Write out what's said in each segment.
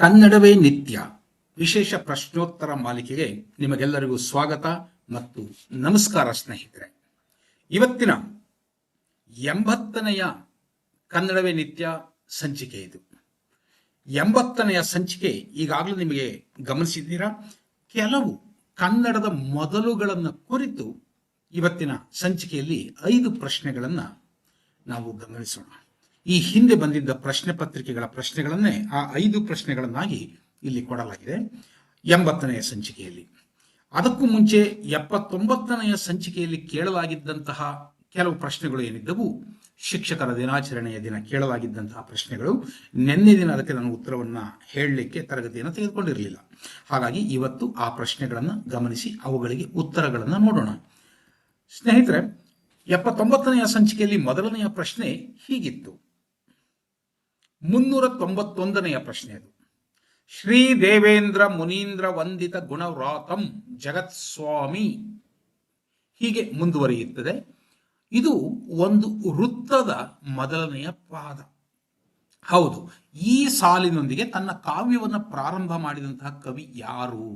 ಕನ್ನಡವೇ ನಿತ್ಯ. ವಿಶೇಷ ಪ್ರಶ್ನೋತ್ತರ ಮಾಲಿಕೆಗೆ ನಿಮಗೆಲ್ಲರಿಗೂ ಸ್ವಾಗತ ಮತ್ತು ನಮಸ್ಕಾರ ಸ್ನೇಹಿತರೆ. ಇವತ್ತಿನ ಎಂಬತ್ತನೆಯ ಕನ್ನಡವೇ ನಿತ್ಯ ಸಂಚಿಕೆ ಇದು. ಎಂಬತ್ತನೆಯ ಸಂಚಿಕೆ ಈಗಾಗಲೇ ನಿಮಗೆ ಗಮನಿಸಿದ್ದೀರಾ? ಕೆಲವು ಕನ್ನಡದ ಮೊದಲುಗಳನ್ನು ಕುರಿತು ಇವತ್ತಿನ ಸಂಚಿಕೆಯಲ್ಲಿ ಐದು ಪ್ರಶ್ನೆಗಳನ್ನು ನಾವು ಗಮನಿಸೋಣ. ಈ ಹಿಂದೆ ಬಂದಿದ್ದ ಪ್ರಶ್ನೆ ಪತ್ರಿಕೆಗಳ ಪ್ರಶ್ನೆಗಳನ್ನೇ ಆ ಐದು ಪ್ರಶ್ನೆಗಳನ್ನಾಗಿ ಇಲ್ಲಿ ಕೊಡಲಾಗಿದೆ. ಎಂಬತ್ತನೆಯ ಸಂಚಿಕೆಯಲ್ಲಿ. ಅದಕ್ಕೂ ಮುಂಚೆ ಎಪ್ಪತ್ತೊಂಬತ್ತನೆಯ ಸಂಚಿಕೆಯಲ್ಲಿ ಕೇಳಲಾಗಿದ್ದಂತಹ ಕೆಲವು ಪ್ರಶ್ನೆಗಳು ಏನಿದ್ದವು? ಶಿಕ್ಷಕರ ದಿನಾಚರಣೆಯ ದಿನ ಕೇಳಲಾಗಿದ್ದಂತಹ ಪ್ರಶ್ನೆಗಳು. ನಿನ್ನೆ ದಿನ ಅದಕ್ಕೆ ನಾನು ಉತ್ತರವನ್ನು ಹೇಳಲಿಕ್ಕೆ ತರಗತಿಯನ್ನು ತೆಗೆದುಕೊಂಡಿರಲಿಲ್ಲ. ಹಾಗಾಗಿ ಇವತ್ತು ಆ ಪ್ರಶ್ನೆಗಳನ್ನು ಗಮನಿಸಿ ಅವುಗಳಿಗೆ ಉತ್ತರಗಳನ್ನು ನೋಡೋಣ. ಸ್ನೇಹಿತರೆ, ಎಪ್ಪತ್ತೊಂಬತ್ತನೆಯ ಸಂಚಿಕೆಯಲ್ಲಿ ಮೊದಲನೆಯ ಪ್ರಶ್ನೆ ಹೀಗಿತ್ತು. ಮುನ್ನೂರ ತೊಂಬತ್ತೊಂದನೆಯ ಪ್ರಶ್ನೆ ಅದು. ಶ್ರೀ ದೇವೇಂದ್ರ ಮುನೀಂದ್ರ ವಂದಿತ ಗುಣವ್ರಾತಂ ಜಗತ್ಸ್ವಾಮಿ ಹೀಗೆ ಮುಂದುವರಿಯುತ್ತದೆ. ಇದು ಒಂದು ವೃತ್ತದ ಮೊದಲನೆಯ ಪಾದ. ಹೌದು, ಈ ಸಾಲಿನೊಂದಿಗೆ ತನ್ನ ಕಾವ್ಯವನ್ನು ಪ್ರಾರಂಭ ಮಾಡಿದಂತಹ ಕವಿ ಯಾರು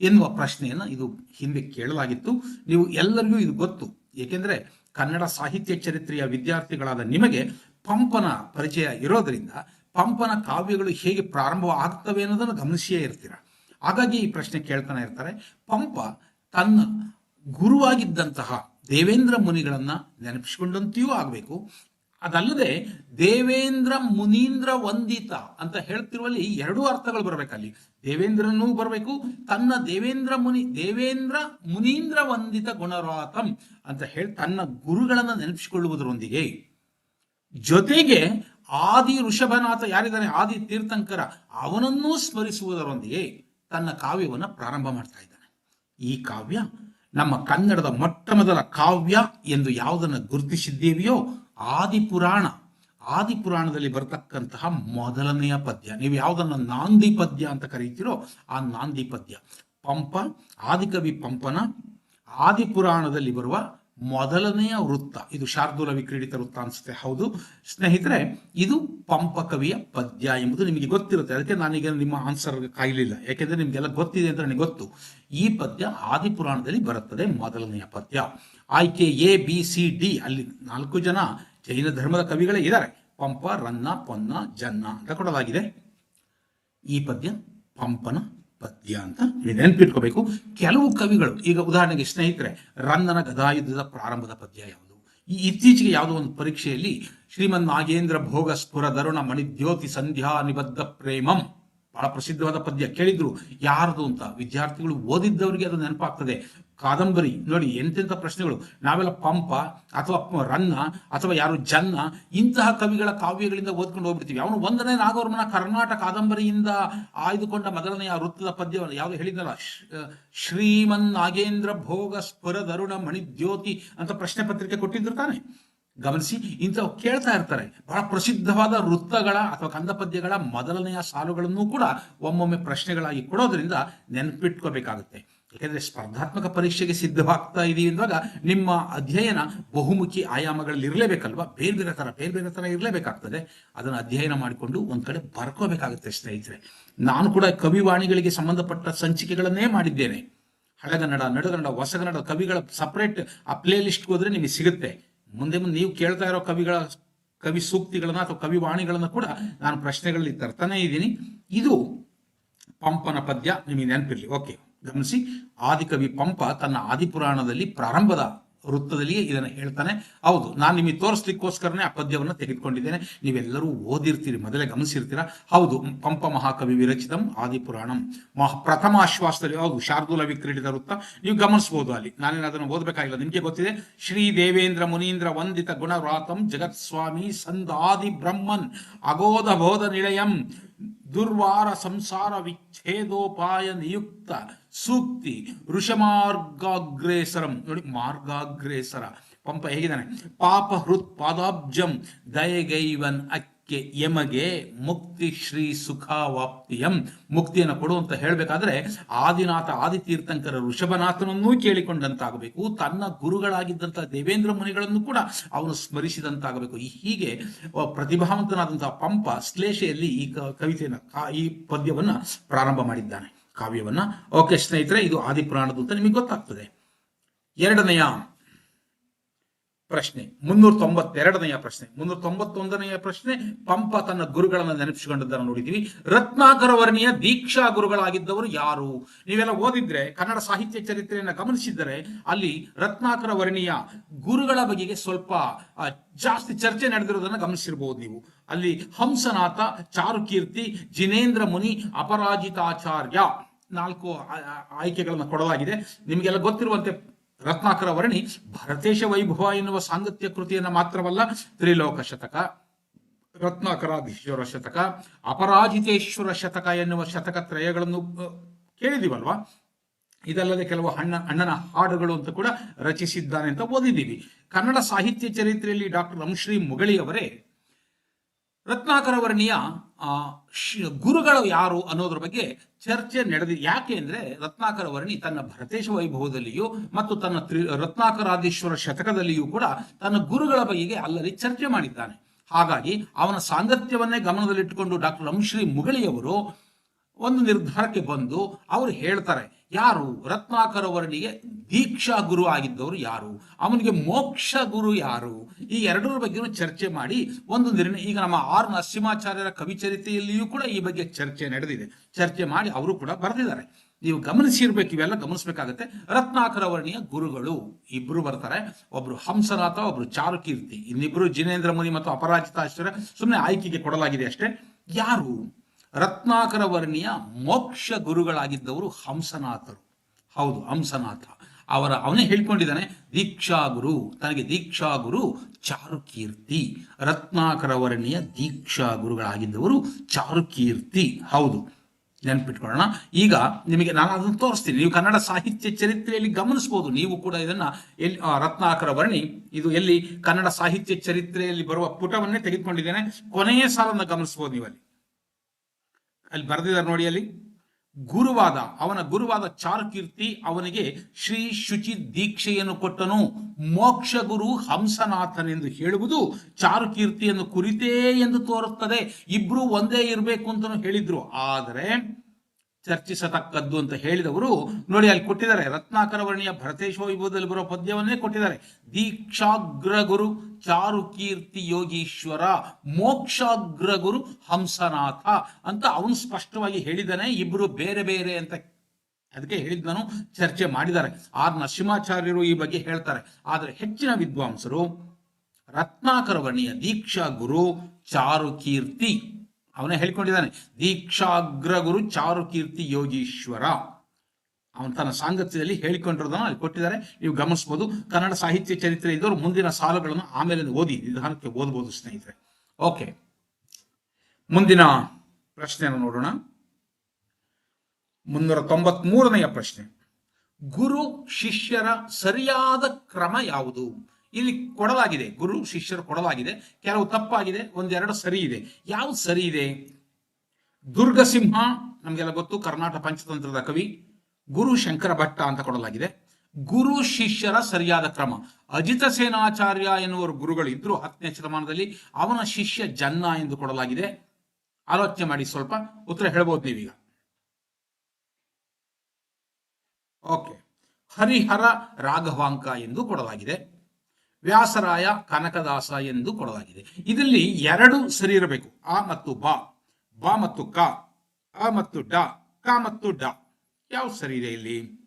ಎನ್ನುವ ಪ್ರಶ್ನೆಯನ್ನು ಇದು ಹಿಂದೆ ಕೇಳಲಾಗಿತ್ತು. ನೀವು ಎಲ್ಲರಿಗೂ ಇದು ಗೊತ್ತು. ಏಕೆಂದರೆ ಕನ್ನಡ ಸಾಹಿತ್ಯ ಚರಿತ್ರೆಯ ವಿದ್ಯಾರ್ಥಿಗಳಾದ ನಿಮಗೆ ಪಂಪನ ಪರಿಚಯ ಇರೋದರಿಂದ ಪಂಪನ ಕಾವ್ಯಗಳು ಹೇಗೆ ಪ್ರಾರಂಭ ಆಗ್ತವೆ ಅನ್ನೋದನ್ನು ಗಮನಿಸಿಯೇ ಇರ್ತೀರ. ಹಾಗಾಗಿ ಈ ಪ್ರಶ್ನೆ ಕೇಳ್ತಾನೆ ಇರ್ತಾರೆ. ಪಂಪ ತನ್ನ ಗುರುವಾಗಿದ್ದಂತಹ ದೇವೇಂದ್ರ ಮುನಿಗಳನ್ನು ನೆನಪಿಸಿಕೊಂಡಂತೆಯೂ ಆಗಬೇಕು. ಅದಲ್ಲದೆ ದೇವೇಂದ್ರ ಮುನೀಂದ್ರ ವಂದಿತ ಅಂತ ಹೇಳ್ತಿರುವಲ್ಲಿ ಎರಡೂ ಅರ್ಥಗಳು ಬರಬೇಕಲ್ಲಿ. ದೇವೇಂದ್ರನೂ ಬರಬೇಕು, ತನ್ನ ದೇವೇಂದ್ರ ಮುನಿ, ದೇವೇಂದ್ರ ಮುನೀಂದ್ರ ವಂದಿತ ಗುಣರಾತಂ ಅಂತ ಹೇಳಿ ತನ್ನ ಗುರುಗಳನ್ನು ನೆನಪಿಸಿಕೊಳ್ಳುವುದರೊಂದಿಗೆ ಜೊತೆಗೆ ಆದಿ ಋಷಭನಾಥ ಯಾರಿದ್ದಾನೆ? ಆದಿ ತೀರ್ಥಂಕರ. ಅವನನ್ನೂ ಸ್ಮರಿಸುವುದರೊಂದಿಗೆ ತನ್ನ ಕಾವ್ಯವನ್ನು ಪ್ರಾರಂಭ ಮಾಡ್ತಾ ಇದ್ದಾನೆ. ಈ ಕಾವ್ಯ ನಮ್ಮ ಕನ್ನಡದ ಮೊಟ್ಟ ಮೊದಲ ಕಾವ್ಯ ಎಂದು ಯಾವುದನ್ನು ಗುರುತಿಸಿದ್ದೇವೆಯೋ? ಆದಿ ಪುರಾಣ. ಆದಿ ಪುರಾಣದಲ್ಲಿ ಬರತಕ್ಕಂತಹ ಮೊದಲನೆಯ ಪದ್ಯ. ನೀವು ಯಾವುದನ್ನು ನಾಂದಿ ಪದ್ಯ ಅಂತ ಕರೀತೀರೋ ಆ ನಾಂದಿ ಪದ್ಯ. ಪಂಪ, ಆದಿಕವಿ ಪಂಪನ ಆದಿಪುರಾಣದಲ್ಲಿ ಬರುವ ಮೊದಲನೆಯ ವೃತ್ತ, ಇದು ಶಾರ್ದೂಲ ವಿಕ್ರೀಡಿತ ವೃತ್ತ ಅನಿಸುತ್ತೆ. ಹೌದು. ಸ್ನೇಹಿತರೆ, ಇದು ಪಂಪ ಕವಿಯ ಪದ್ಯ ಎಂಬುದು ನಿಮಗೆ ಗೊತ್ತಿರುತ್ತೆ. ಅದಕ್ಕೆ ನಾನೀಗ ನಿಮ್ಮ ಆನ್ಸರ್ ಕಾಯಲಿಲ್ಲ. ಯಾಕೆಂದ್ರೆ ನಿಮಗೆಲ್ಲ ಗೊತ್ತಿದೆ ಅಂತ ನನಗೆ ಗೊತ್ತು. ಈ ಪದ್ಯ ಆದಿಪುರಾಣದಲ್ಲಿ ಬರುತ್ತದೆ, ಮೊದಲನೆಯ ಪದ್ಯ. ಆಯ್ಕೆ ಎ, ಬಿ, ಸಿ, ಡಿ, ಅಲ್ಲಿ ನಾಲ್ಕು ಜನ ಜೈನ ಧರ್ಮದ ಕವಿಗಳೇ ಇದ್ದಾರೆ. ಪಂಪ, ರನ್ನ, ಪೊನ್ನ, ಜನ್ನ ಅಂತ ಕೊಡಲಾಗಿದೆ. ಈ ಪದ್ಯ ಪಂಪನ ಪದ್ಯ ಅಂತ ನೀವು ನೆನಪಿಟ್ಕೋಬೇಕು. ಕೆಲವು ಕವಿಗಳು, ಈಗ ಉದಾಹರಣೆಗೆ ಸ್ನೇಹಿತರೆ, ರಂದನ ಗದಾಯುದ್ಧದ ಪ್ರಾರಂಭದ ಪದ್ಯ ಯಾವುದು? ಈ ಇತ್ತೀಚೆಗೆ ಯಾವುದೋ ಒಂದು ಪರೀಕ್ಷೆಯಲ್ಲಿ, ಶ್ರೀಮನ್ ನಾಗೇಂದ್ರ ಭೋಗ ಸ್ಫುರ ದರುಣ ಮಣಿದ್ಯೋತಿ ಸಂಧ್ಯಾ ನಿಬದ್ಧ ಪ್ರೇಮಂ. ಬಹಳ ಪ್ರಸಿದ್ಧವಾದ ಪದ್ಯ. ಕೇಳಿದ್ರು ಯಾರದು ಅಂತ? ವಿದ್ಯಾರ್ಥಿಗಳು ಓದಿದ್ದವರಿಗೆ ಅದು ನೆನಪಾಗ್ತದೆ. ಕಾದಂಬರಿ, ನೋಡಿ ಎಂತೆಂಥ ಪ್ರಶ್ನೆಗಳು. ನಾವೆಲ್ಲ ಪಂಪ ಅಥವಾ ರನ್ನ ಅಥವಾ ಯಾರು ಜನ್ನ, ಇಂತಹ ಕವಿಗಳ ಕಾವ್ಯಗಳಿಂದ ಓದ್ಕೊಂಡು ಹೋಗ್ಬಿಡ್ತೀವಿ. ಅವನು ಒಂದನೇ ನಾಗವರ್ಮನ ಕರ್ನಾಟಕ ಕಾದಂಬರಿಯಿಂದ ಆಯ್ದುಕೊಂಡ ಮೊದಲನೆಯ ವೃತ್ತದ ಪದ್ಯವನ್ನು ಯಾವುದು ಹೇಳಿದ್ನಲ್ಲ? ಶ್ರೀ- ಶ್ರೀಮನ್ ನಾಗೇಂದ್ರ ಭೋಗ ಸ್ಫುರ ದರುಣ ಮಣಿದ್ಯೋತಿ ಅಂತ ಪ್ರಶ್ನೆ ಪತ್ರಿಕೆ ಕೊಟ್ಟಿದ್ರು ತಾನೆ. ಗಮನಿಸಿ, ಇಂಥವು ಕೇಳ್ತಾ ಇರ್ತಾರೆ. ಬಹಳ ಪ್ರಸಿದ್ಧವಾದ ವೃತ್ತಗಳ ಅಥವಾ ಕಂದ ಪದ್ಯಗಳ ಮೊದಲನೆಯ ಸಾಲುಗಳನ್ನು ಕೂಡ ಒಮ್ಮೊಮ್ಮೆ ಪ್ರಶ್ನೆಗಳಾಗಿ ಕೊಡೋದ್ರಿಂದ ನೆನಪಿಟ್ಕೋಬೇಕಾಗುತ್ತೆ. ಯಾಕೆಂದ್ರೆ ಸ್ಪರ್ಧಾತ್ಮಕ ಪರೀಕ್ಷೆಗೆ ಸಿದ್ಧವಾಗ್ತಾ ಇದೀವಿ ಅಂದಾಗ ನಿಮ್ಮ ಅಧ್ಯಯನ ಬಹುಮುಖಿ ಆಯಾಮಗಳಲ್ಲಿ ಇರಲೇಬೇಕಲ್ವಾ ಬೇರೆ ಬೇರೆ ಥರ ಬೇರೆ ಬೇರೆ ಥರ ಇರಲೇಬೇಕಾಗ್ತದೆ. ಅದನ್ನು ಅಧ್ಯಯನ ಮಾಡಿಕೊಂಡು ಒಂದು ಕಡೆ ಬರ್ಕೋಬೇಕಾಗುತ್ತೆ ಸ್ನೇಹಿತರೆ. ನಾನು ಕೂಡ ಕವಿವಾಣಿಗಳಿಗೆ ಸಂಬಂಧಪಟ್ಟ ಸಂಚಿಕೆಗಳನ್ನೇ ಮಾಡಿದ್ದೇನೆ. ಹಳೆಗನ್ನಡ, ನಡುಗನ್ನಡ, ಹೊಸಗನ್ನಡ ಕವಿಗಳ ಸಪ್ರೇಟ್ ಆ ಪ್ಲೇ ಲಿಸ್ಟ್ ಹೋದ್ರೆ ನಿಮಗೆ ಸಿಗುತ್ತೆ. ಮುಂದೆ ಮುಂದೆ ನೀವು ಕೇಳ್ತಾ ಇರೋ ಕವಿಗಳ ಕವಿ ಸೂಕ್ತಿಗಳನ್ನ ಅಥವಾ ಕವಿವಾಣಿಗಳನ್ನ ಕೂಡ ನಾನು ಪ್ರಶ್ನೆಗಳಲ್ಲಿ ತರ್ತಾನೆ ಇದ್ದೀನಿ. ಇದು ಪಂಪನ ಪದ್ಯ, ನಿಮಗೆ ನೆನಪಿರಲಿ. ಓಕೆ ಗಮನಿಸಿ, ಆದಿಕವಿ ಪಂಪ ತನ್ನ ಆದಿಪುರಾಣದಲ್ಲಿ ಪ್ರಾರಂಭದ ವೃತ್ತದಲ್ಲಿಯೇ ಇದನ್ನು ಹೇಳ್ತಾನೆ. ಹೌದು, ನಾನು ನಿಮಗೆ ತೋರಿಸ್ಲಿಕ್ಕೋಸ್ಕರನೇ ಆ ಪದ್ಯವನ್ನು ತೆಗೆದುಕೊಂಡಿದ್ದೇನೆ. ನೀವೆಲ್ಲರೂ ಓದಿರ್ತೀರಿ, ಮೊದಲೇ ಗಮನಿಸಿರ್ತೀರಾ. ಹೌದು ಪಂಪ ಮಹಾಕವಿ ವಿರಚಿತಂ ಆದಿಪುರಾಣಂ. ಮಹ ಪ್ರಥಮ ಆಶ್ವಾಸದಲ್ಲಿ, ಹೌದು, ಶಾರ್ದೂಲ ವಿಕ್ರೀಡಿತ ವೃತ್ತ. ನೀವು ಗಮನಿಸಬಹುದು ಅಲ್ಲಿ. ನಾನೇನು ಅದನ್ನು ಓದಬೇಕಾಗಿಲ್ಲ, ನಿಮಗೆ ಗೊತ್ತಿದೆ. ಶ್ರೀ ದೇವೇಂದ್ರ ಮುನೀಂದ್ರ ವಂದಿತ ಗುಣವ್ರಾತಂ ಜಗತ್ಸ್ವಾಮಿ ಸಂದಾದಿ ಬ್ರಹ್ಮನ್ ಅಗೋಧ ಬೋಧ ನಿಳಯಂ ದುರ್ವಾರ ಸಂಸಾರ ವಿಚ್ಛೇದೋಪಾಯ ನಿಯುಕ್ತ ಸೂಕ್ತಿ ಋಷಮಾರ್ಗಾಗ್ರೇಸರಂ ನೋಡಿ ಮಾರ್ಗಾಗ್ರೇಸರ ಪಂಪ ಹೇಗಿದ್ದಾನೆ ಪಾಪ ಹೃತ್ ಪಾದಾಬ್ಜಂ ದಯಗೈವನ್ ಅಕ್ಕಿ ಕೆ ಯಮಗೆ ಮುಕ್ತಿ ಶ್ರೀ ಸುಖಾವಾಪ್ತಿಯಂ. ಮುಕ್ತಿಯನ್ನು ಕೊಡು ಅಂತ ಹೇಳಬೇಕಾದ್ರೆ ಆದಿನಾಥ ಆದಿತೀರ್ಥಂಕರ ಋಷಭನಾಥನನ್ನೂ ಕೇಳಿಕೊಂಡಂತಾಗಬೇಕು. ತನ್ನ ಗುರುಗಳಾಗಿದ್ದಂಥ ದೇವೇಂದ್ರ ಮುನಿಗಳನ್ನು ಕೂಡ ಅವನು ಸ್ಮರಿಸಿದಂತಾಗಬೇಕು. ಹೀಗೆ ಪ್ರತಿಭಾವಂತನಾದಂತಹ ಪಂಪ ಶ್ಲೇಷೆಯಲ್ಲಿ ಈ ಕವಿತೆಯನ್ನು ಈ ಪದ್ಯವನ್ನು ಪ್ರಾರಂಭ ಮಾಡಿದ್ದಾನೆ. ಕಾವ್ಯವನ್ನು. ಓಕೆ ಸ್ನೇಹಿತರೆ, ಇದು ಆದಿಪುರಾಣದ್ದು ಅಂತ ನಿಮಗೆ ಗೊತ್ತಾಗ್ತದೆ. ಎರಡನೆಯ ಪ್ರಶ್ನೆ. ಮುನ್ನೂರ ತೊಂಬತ್ತೆರಡನೆಯ ಪ್ರಶ್ನೆ. ಮುನ್ನೂರ ತೊಂಬತ್ತೊಂದನೆಯ ಪ್ರಶ್ನೆ, ಪಂಪ ತನ್ನ ಗುರುಗಳನ್ನು ನೆನಪಿಸಿಕೊಂಡಿದ್ದನ್ನು ನೋಡಿದ್ದೀವಿ ರತ್ನಾಕರ ವರ್ಣಿಯ ದೀಕ್ಷಾ ಗುರುಗಳಾಗಿದ್ದವರು ಯಾರು? ನೀವೆಲ್ಲ ಓದಿದ್ರೆ, ಕನ್ನಡ ಸಾಹಿತ್ಯ ಚರಿತ್ರೆಯನ್ನು ಗಮನಿಸಿದರೆ ಅಲ್ಲಿ ರತ್ನಾಕರ ವರ್ಣಿಯ ಗುರುಗಳ ಬಗೆಗೆ ಸ್ವಲ್ಪ ಜಾಸ್ತಿ ಚರ್ಚೆ ನಡೆದಿರೋದನ್ನು ಗಮನಿಸಿರ್ಬೋದು ನೀವು. ಅಲ್ಲಿ ಹಂಸನಾಥ, ಚಾರುಕೀರ್ತಿ, ಜಿನೇಂದ್ರ ಮುನಿ, ಅಪರಾಜಿತಾಚಾರ್ಯ ನಾಲ್ಕು ಆಯ್ಕೆಗಳನ್ನು ಕೊಡಲಾಗಿದೆ. ನಿಮಗೆಲ್ಲ ಗೊತ್ತಿರುವಂತೆ ರತ್ನಾಕರ ವರ್ಣಿ ಭರತೇಶ ವೈಭವ ಎನ್ನುವ ಸಾಂಗತ್ಯ ಕೃತಿಯನ್ನು ಮಾತ್ರವಲ್ಲ, ತ್ರಿಲೋಕ ಶತಕ, ರತ್ನಾಕರಾಧೀಶ್ವರ ಶತಕ, ಅಪರಾಜಿತೇಶ್ವರ ಶತಕ ಎನ್ನುವ ಶತಕ ತ್ರಯಗಳನ್ನು ಕೇಳಿದಿವಲ್ವಾ? ಇದಲ್ಲದೆ ಕೆಲವು ಅಣ್ಣ, ಅಣ್ಣನ ಹಾಡುಗಳು ಅಂತ ಕೂಡ ರಚಿಸಿದ್ದಾನೆ ಅಂತ ಓದಿದ್ದೀವಿ. ಕನ್ನಡ ಸಾಹಿತ್ಯ ಚರಿತ್ರೆಯಲ್ಲಿ ಡಾಕ್ಟರ್ ರಂಶ್ರೀ ಮುಗಳಿಯವರೇ ರತ್ನಾಕರ ವರ್ಣಿಯ ಆ, ಶ್- ಗುರುಗಳು ಯಾರು ಅನ್ನೋದ್ರ ಬಗ್ಗೆ ಚರ್ಚೆ ನಡೆದಿ ಯಾಕೆ ಅಂದ್ರೆ ರತ್ನಾಕರ ವರ್ಣಿ ತನ್ನ ಭರತೇಶ ವೈಭವದಲ್ಲಿಯೂ ಮತ್ತು ತನ್ನ ತ್ರಿ ರತ್ನಾಕರಾಧೀಶ್ವರ ಶತಕದಲ್ಲಿಯೂ ಕೂಡ ತನ್ನ ಗುರುಗಳ ಬಗೆಗೆ ಅಲ್ಲಲ್ಲಿ ಚರ್ಚೆ ಮಾಡಿದ್ದಾನೆ. ಹಾಗಾಗಿ ಅವನ ಸಾಂಗತ್ಯವನ್ನೇ ಗಮನದಲ್ಲಿಟ್ಟುಕೊಂಡು ಡಾಕ್ಟರ್ ರಂಶ್ರೀ ಮುಗಳಿಯವರು ಒಂದು ನಿರ್ಧಾರಕ್ಕೆ ಬಂದು ಅವರು ಹೇಳ್ತಾರೆ, ಯಾರು? ರತ್ನಾಕರ ವರ್ಣಿಗೆ ದೀಕ್ಷಾ ಗುರು ಆಗಿದ್ದವರು ಯಾರು? ಅವನಿಗೆ ಮೋಕ್ಷ ಗುರು ಯಾರು? ಈ ಎರಡರ ಬಗ್ಗೆನೂ ಚರ್ಚೆ ಮಾಡಿ ಒಂದು ನಿರ್ಣಯ, ಈಗ ನಮ್ಮ ಆರ್ ನರಸಿಂಹಾಚಾರ್ಯರ ಕವಿಚರಿತೆಯಲ್ಲಿಯೂ ಕೂಡ ಈ ಬಗ್ಗೆ ಚರ್ಚೆ ನಡೆದಿದೆ. ಚರ್ಚೆ ಮಾಡಿ ಅವರು ಕೂಡ ಬರೆದಿದ್ದಾರೆ. ನೀವು ಗಮನಿಸಿರ್ಬೇಕು, ಇವೆಲ್ಲ ಗಮನಿಸಬೇಕಾಗತ್ತೆ. ರತ್ನಾಕರ ವರ್ಣಿಯ ಗುರುಗಳು ಇಬ್ಬರು ಬರ್ತಾರೆ. ಒಬ್ರು ಹಂಸನಾಥ, ಒಬ್ರು ಚಾರುಕೀರ್ತಿ. ಇನ್ನಿಬ್ರು ಜಿನೇಂದ್ರ ಮುನಿ ಮತ್ತು ಅಪರಾಜಿತಾಶ್ವರ ಸುಮ್ಮನೆ ಆಯ್ಕೆಗೆ ಕೊಡಲಾಗಿದೆ ಅಷ್ಟೇ. ಯಾರು? ರತ್ನಾಕರ ವರ್ಣಿಯ ಮೋಕ್ಷ ಗುರುಗಳಾಗಿದ್ದವರು ಹಂಸನಾಥರು. ಹೌದು, ಹಂಸನಾಥ. ಅವರ, ಅವನೇ ಹೇಳ್ಕೊಂಡಿದ್ದಾನೆ, ದೀಕ್ಷಾ ಗುರು. ತನಗೆ ದೀಕ್ಷಾ ಗುರು ಚಾರುಕೀರ್ತಿ. ರತ್ನಾಕರ ವರ್ಣಿಯ ದೀಕ್ಷಾ ಗುರುಗಳಾಗಿದ್ದವರು ಚಾರುಕೀರ್ತಿ. ಹೌದು, ನೆನ್ಪಿಟ್ಕೊಳ್ಳೋಣ. ಈಗ ನಿಮಗೆ ನಾನು ಅದನ್ನು ತೋರಿಸ್ತೀನಿ. ನೀವು ಕನ್ನಡ ಸಾಹಿತ್ಯ ಚರಿತ್ರೆಯಲ್ಲಿ ಗಮನಿಸಬಹುದು ನೀವು ಕೂಡ ಇದನ್ನ ಎಲ್ಲಿ ರತ್ನಾಕರ ವರ್ಣಿ, ಇದು ಎಲ್ಲಿ ಕನ್ನಡ ಸಾಹಿತ್ಯ ಚರಿತ್ರೆಯಲ್ಲಿ ಬರುವ ಪುಟವನ್ನೇ ತೆಗೆದುಕೊಂಡಿದ್ದೇನೆ. ಕೊನೆಯ ಸಾಲನ್ನು ಗಮನಿಸಬಹುದು ನೀವು ಅಲ್ಲಿ ಬರೆದಿದ್ದಾರೆ ನೋಡಿ ಅಲ್ಲಿ. ಗುರುವಾದ, ಅವನ ಗುರುವಾದ ಚಾರುಕೀರ್ತಿ ಅವನಿಗೆ ಶ್ರೀ ಶುಚಿ ದೀಕ್ಷೆಯನ್ನು ಕೊಟ್ಟನು. ಮೋಕ್ಷ ಗುರು ಹಂಸನಾಥನೆಂದು ಹೇಳುವುದು ಚಾರುಕೀರ್ತಿಯನ್ನು ಕುರಿತೇ ಎಂದು ತೋರುತ್ತದೆ. ಇಬ್ರು ಒಂದೇ ಇರಬೇಕು ಅಂತಲೂ ಹೇಳಿದ್ರು. ಆದರೆ ಚರ್ಚಿಸತಕ್ಕದ್ದು ಅಂತ ಹೇಳಿದವರು, ನೋಡಿ ಅಲ್ಲಿ ಕೊಟ್ಟಿದ್ದಾರೆ ರತ್ನಾಕರ ವರ್ಣಿಯ ಭರತೇಶ್ವ ವೈಭವದಲ್ಲಿ ಬರೋ ಪದ್ಯವನ್ನೇ ಕೊಟ್ಟಿದ್ದಾರೆ. ದೀಕ್ಷಾಗ್ರ ಗುರು ಚಾರುಕೀರ್ತಿ ಯೋಗೀಶ್ವರ, ಮೋಕ್ಷಾಗ್ರ ಗುರು ಹಂಸನಾಥ ಅಂತ ಅವನು ಸ್ಪಷ್ಟವಾಗಿ ಹೇಳಿದ್ದಾನೆ. ಇಬ್ರು ಬೇರೆ ಬೇರೆ ಅಂತ ಅದಕ್ಕೆ ಹೇಳಿದ್ ನಾನು ಚರ್ಚೆ ಮಾಡಿದ್ದಾರೆ. ಆರ್ ನರಸಿಂಹಾಚಾರ್ಯರು ಈ ಬಗ್ಗೆ ಹೇಳ್ತಾರೆ. ಆದರೆ ಹೆಚ್ಚಿನ ವಿದ್ವಾಂಸರು ರತ್ನಾಕರ ವರ್ಣಿಯ ದೀಕ್ಷಾ ಗುರು ಚಾರುಕೀರ್ತಿ ಅವನೇ ಹೇಳ್ಕೊಂಡಿದ್ದಾನೆ, ದೀಕ್ಷಾಗ್ರ ಗುರು ಚಾರುಕೀರ್ತಿ ಯೋಗೀಶ್ವರ. ಅವನು ತನ್ನ ಸಾಂಗತ್ಯದಲ್ಲಿ ಹೇಳಿಕೊಂಡಿರೋದನ್ನು ಅಲ್ಲಿ ಕೊಟ್ಟಿದ್ದಾರೆ. ನೀವು ಗಮನಿಸಬಹುದು ಕನ್ನಡ ಸಾಹಿತ್ಯ ಚರಿತ್ರೆ ಇದ್ದವರು ಮುಂದಿನ ಸಾಲುಗಳನ್ನು ಆಮೇಲೆ ಓದಿ, ನಿಧಾನಕ್ಕೆ ಓದಬಹುದು ಸ್ನೇಹಿತರೆ. ಓಕೆ, ಮುಂದಿನ ಪ್ರಶ್ನೆಯನ್ನು ನೋಡೋಣ. ಮುನ್ನೂರ ತೊಂಬತ್ ಮೂರನೆಯ ಪ್ರಶ್ನೆ. ಗುರು, ಶಿಷ್ಯರ ಸರಿಯಾದ ಕ್ರಮ ಯಾವುದು? ಇಲ್ಲಿ ಕೊಡಲಾಗಿದೆ, ಗುರು ಶಿಷ್ಯರು ಕೊಡಲಾಗಿದೆ, ಕೆಲವು ತಪ್ಪಾಗಿದೆ, ಒಂದೆರಡು ಸರಿ ಇದೆ ಯಾವ್ದು ಸರಿ ಇದೆ ದುರ್ಗಸಿಂಹ, ನಮಗೆಲ್ಲ ಗೊತ್ತು, ಕರ್ನಾಟಕ ಪಂಚತಂತ್ರದ ಕವಿ, ಗುರು ಶಂಕರ ಭಟ್ಟ ಅಂತ ಕೊಡಲಾಗಿದೆ. ಗುರು ಶಿಷ್ಯರ ಸರಿಯಾದ ಕ್ರಮ. ಅಜಿತ ಸೇನಾಚಾರ್ಯ ಎನ್ನುವರು ಗುರುಗಳು ಇದ್ರು ಹತ್ತನೇ ಶತಮಾನದಲ್ಲಿ, ಅವನ ಶಿಷ್ಯ ಜನ್ನ ಎಂದು ಕೊಡಲಾಗಿದೆ. ಆಲೋಚನೆ ಮಾಡಿ ಸ್ವಲ್ಪ ಉತ್ತರ ಹೇಳ್ಬೋದು ನೀವೀಗ. ಓಕೆ. ಹರಿಹರ ರಾಘವಾಂಕ ಎಂದು ಕೊಡಲಾಗಿದೆ. ವ್ಯಾಸರಾಯ ಕನಕದಾಸ ಎಂದು ಕೊಡಲಾಗಿದೆ. ಇದರಲ್ಲಿ ಎರಡು ಸರಿ ಇರಬೇಕು. ಆ ಮತ್ತು ಬಾ. ಬಾ ಮತ್ತು ಕ. ಅ ಮತ್ತು ಡ. ಕ ಮತ್ತು ಡ. ಯಾವ ಸರಿ ಇದೆ ಇಲ್ಲಿ?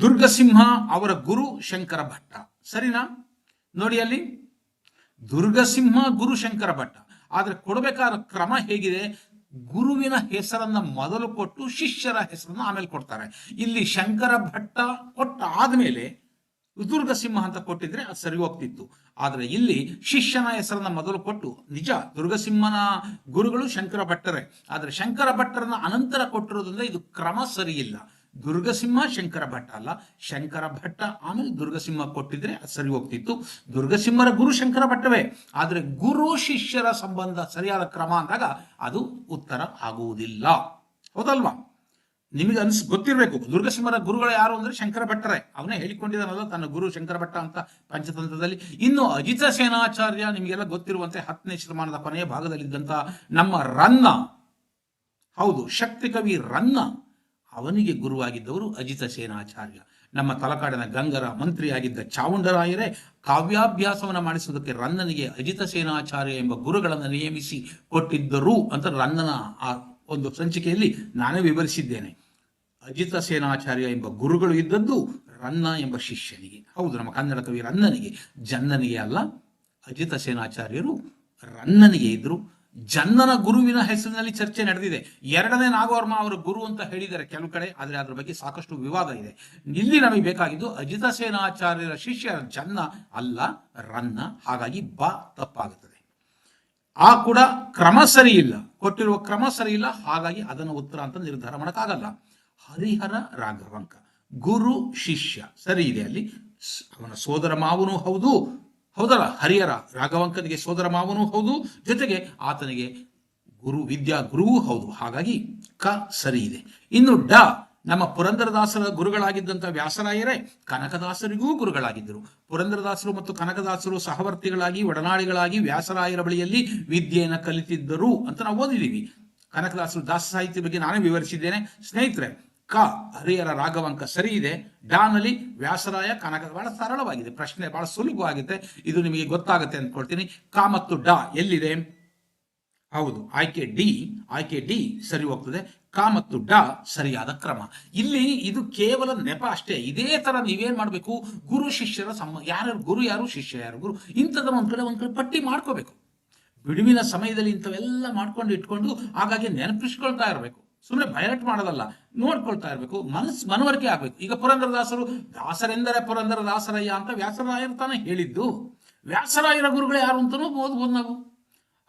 ದುರ್ಗಸಿಂಹ ಅವರ ಗುರು ಶಂಕರ ಭಟ್ಟ. ಸರಿನಾ? ನೋಡಿ ಅಲ್ಲಿ. ದುರ್ಗಸಿಂಹ ಗುರು ಶಂಕರ ಭಟ್ಟ. ಆದರೆ ಕೊಡಬೇಕಾದ ಕ್ರಮ ಹೇಗಿದೆ? ಗುರುವಿನ ಹೆಸರನ್ನ ಮೊದಲು ಕೊಟ್ಟು ಶಿಷ್ಯರ ಹೆಸರನ್ನ ಆಮೇಲೆ ಕೊಡ್ತಾರೆ. ಇಲ್ಲಿ ಶಂಕರ ಭಟ್ಟ ಕೊಟ್ಟ ಆದ್ಮೇಲೆ ದುರ್ಗಸಿಂಹ ಅಂತ ಕೊಟ್ಟಿದ್ರೆ ಅದು ಸರಿ ಹೋಗ್ತಿತ್ತು. ಆದ್ರೆ ಇಲ್ಲಿ ಶಿಷ್ಯನ ಹೆಸರನ್ನ ಮೊದಲು ಕೊಟ್ಟು, ನಿಜ ದುರ್ಗಸಿಂಹನ ಗುರುಗಳು ಶಂಕರ ಭಟ್ಟರೇ. ಆದ್ರೆ ಶಂಕರ ಭಟ್ಟರನ್ನ ಅನಂತರ ಕೊಟ್ಟಿರೋದ್ರಿಂದ ಇದು ಕ್ರಮ ಸರಿಯಿಲ್ಲ ದುರ್ಗಸಿಂಹ ಶಂಕರ ಭಟ್ಟ ಅಲ್ಲ. ಶಂಕರ ಭಟ್ಟ ಆಮೇಲೆ ದುರ್ಗಸಿಂಹ ಕೊಟ್ಟಿದ್ರೆ ಅದು ಸರಿ ಹೋಗ್ತಿತ್ತು. ದುರ್ಗಸಿಂಹರ ಗುರು ಶಂಕರ ಭಟ್ಟವೇ. ಆದರೆ ಗುರು ಶಿಷ್ಯರ ಸಂಬಂಧ ಸರಿಯಾದ ಕ್ರಮ ಅಂದಾಗ ಅದು ಉತ್ತರ ಆಗುವುದಿಲ್ಲ. ಹೌದಲ್ವಾ? ನಿಮಗೆ ಅನ್ಸ್, ಗೊತ್ತಿರಬೇಕು. ದುರ್ಗಸಿಂಹರ ಗುರುಗಳು ಯಾರು ಅಂದ್ರೆ ಶಂಕರ ಭಟ್ಟರೇ. ಅವನೇ ಹೇಳಿಕೊಂಡಿದ್ದಾನಲ್ಲ, ತನ್ನ ಗುರು ಶಂಕರ ಭಟ್ಟ ಅಂತ ಪಂಚತಂತ್ರದಲ್ಲಿ. ಇನ್ನು ಅಜಿತ ಸೇನಾಚಾರ್ಯ ನಿಮಗೆಲ್ಲ ಗೊತ್ತಿರುವಂತೆ ಹತ್ತನೇ ಶತಮಾನದ ಕೊನೆಯ ಭಾಗದಲ್ಲಿದ್ದಂಥ ನಮ್ಮ ರನ್ನ. ಹೌದು, ಶಕ್ತಿ ಕವಿ ರನ್ನ ಅವನಿಗೆ ಗುರುವಾಗಿದ್ದವರು ಅಜಿತ ಸೇನಾಚಾರ್ಯ. ನಮ್ಮ ತಲಕಾಡಿನ ಗಂಗರ ಮಂತ್ರಿಯಾಗಿದ್ದ ಚಾವುಂಡರಾಯರೇ ಕಾವ್ಯಾಭ್ಯಾಸವನ್ನು ಮಾಡಿಸುವುದಕ್ಕೆ ರನ್ನನಿಗೆ ಅಜಿತ ಸೇನಾಚಾರ್ಯ ಎಂಬ ಗುರುಗಳನ್ನು ನೇಮಿಸಿ ಕೊಟ್ಟಿದ್ದರು ಅಂತ ರನ್ನನ ಆ ಒಂದು ಸಂಚಿಕೆಯಲ್ಲಿ ನಾನೇ ವಿವರಿಸಿದ್ದೇನೆ. ಅಜಿತ ಸೇನಾಚಾರ್ಯ ಎಂಬ ಗುರುಗಳು ಇದ್ದದ್ದು ರನ್ನ ಎಂಬ ಶಿಷ್ಯನಿಗೆ. ಹೌದು, ನಮ್ಮ ಕನ್ನಡ ಕವಿ ರನ್ನನಿಗೆ. ಜನ್ನನಿಗೆ ಅಲ್ಲ, ಅಜಿತ ಸೇನಾಚಾರ್ಯರು ರನ್ನನಿಗೆ ಇದ್ರು. ಜನ್ನನ ಗುರುವಿನ ಹೆಸರಿನಲ್ಲಿ ಚರ್ಚೆ ನಡೆದಿದೆ. ಎರಡನೇ ನಾಗವರ್ಮ ಅವರ ಗುರು ಅಂತ ಹೇಳಿದ್ದಾರೆ ಕೆಲವು ಕಡೆ, ಆದರೆ ಅದರ ಬಗ್ಗೆ ಸಾಕಷ್ಟು ವಿವಾದ ಇದೆ. ಇಲ್ಲಿ ನಮಗೆ ಬೇಕಾಗಿದ್ದು ಅಜಿತ ಸೇನಾಚಾರ್ಯರ ಶಿಷ್ಯ ಜನ್ನ ಅಲ್ಲ, ರನ್ನ. ಹಾಗಾಗಿ ಬಾ ತಪ್ಪಾಗುತ್ತದೆ ಆ ಕೂಡ ಕ್ರಮ ಸರಿ ಇಲ್ಲ. ಕೊಟ್ಟಿರುವ ಕ್ರಮ ಸರಿ ಇಲ್ಲ. ಹಾಗಾಗಿ ಅದನ್ನು ಉತ್ತರ ಅಂತ ನಿರ್ಧಾರ ಮಾಡೋಕ್ಕಾಗಲ್ಲ. ಹರಿಹರ ರಾಘವಂಕ. ಗುರು ಶಿಷ್ಯ. ಸರಿ ಇದೆ ಅಲ್ಲಿ. ಅವನ ಸೋದರ ಮಾವನೂ ಹೌದು. ಹೌದಲ್ಲ? ಹರಿಹರ ರಾಘವಂಕನಿಗೆ ಸೋದರ ಮಾವನೂ ಹೌದು. ಜೊತೆಗೆ ಆತನಿಗೆ ಗುರು ವಿದ್ಯಾ ಗುರುವೂ ಹೌದು. ಹಾಗಾಗಿ ಕ ಸರಿ ಇದೆ. ಇನ್ನು ಡ ನಮ್ಮ ಪುರಂದರದಾಸರ ಗುರುಗಳಾಗಿದ್ದಂಥ ವ್ಯಾಸರಾಯರೇ ಕನಕದಾಸರಿಗೂ ಗುರುಗಳಾಗಿದ್ದರು. ಪುರಂದರದಾಸರು ಮತ್ತು ಕನಕದಾಸರು ಸಹವರ್ತಿಗಳಾಗಿ ಒಡನಾಡಿಗಳಾಗಿ ವ್ಯಾಸರಾಯರ ಬಳಿಯಲ್ಲಿ ವಿದ್ಯೆಯನ್ನು ಕಲಿತಿದ್ದರು ಅಂತ ನಾವು ಓದಿದ್ದೀವಿ. ಕನಕದಾಸರು ದಾಸ ಸಾಹಿತ್ಯ ಬಗ್ಗೆ ನಾನೇ ವಿವರಿಸಿದ್ದೇನೆ. ಸ್ನೇಹಿತರೆ, ಕ ಹರಿಹರ ರಾಘವಂಕ ಸರಿ ಇದೆ. ಡಾನಲ್ಲಿ ವ್ಯಾಸರಾಯ ಕನಕ ಬಹಳ ಸರಳವಾಗಿದೆ. ಪ್ರಶ್ನೆ ಬಹಳ ಸುಲಭವಾಗಿದೆ ಇದು ನಿಮಗೆ ಗೊತ್ತಾಗುತ್ತೆ ಅಂದ್ಕೊಳ್ತೀನಿ. ಕ ಮತ್ತು ಡ ಎಲ್ಲಿದೆ? ಹೌದು, ಆಯ್ಕೆ ಡಿ ಆಯ್ಕೆ ಡಿ ಸರಿ ಹೋಗ್ತದೆ. ಕ ಮತ್ತು ಡ ಸರಿಯಾದ ಕ್ರಮ. ಇಲ್ಲಿ ಇದು ಕೇವಲ ನೆಪ ಅಷ್ಟೇ. ಇದೇ ತರ ನೀವೇನ್ ಮಾಡಬೇಕು? ಗುರು, ಶಿಷ್ಯರ ಸಮ ಯಾರು ಗುರು, ಯಾರು ಶಿಷ್ಯ, ಯಾರು ಗುರು ಇಂಥದನ್ನ ಒಂದ್ ಕಡೆ ಒಂದ್ ಕಡೆ ಪಟ್ಟಿ ಮಾಡ್ಕೋಬೇಕು. ಬಿಡುವಿನ ಸಮಯದಲ್ಲಿ ಇಂಥವೆಲ್ಲ ಮಾಡ್ಕೊಂಡು ಇಟ್ಕೊಂಡು ಹಾಗಾಗಿ ನೆನಪಿಸ್ಕೊಳ್ತಾ ಇರಬೇಕು. ಸುಮ್ಮನೆ ಬಯಲಟ್ ಮಾಡೋದಲ್ಲ, ನೋಡ್ಕೊಳ್ತಾ ಇರಬೇಕು. ಮನಸ್ಸು, ಮನವರಿಕೆ ಆಗ್ಬೇಕು. ಈಗ ಪುರಂದರದಾಸರು ದಾಸರೆಂದರೆ ಪುರಂದರ ದಾಸರಯ್ಯ ಅಂತ ವ್ಯಾಸರಾಯರು ತಾನೇ ಹೇಳಿದ್ದು. ವ್ಯಾಸರಾಯರ ಗುರುಗಳು ಯಾರು ಅಂತಲೂ ಓದ್ಬೋದು ನಾವು.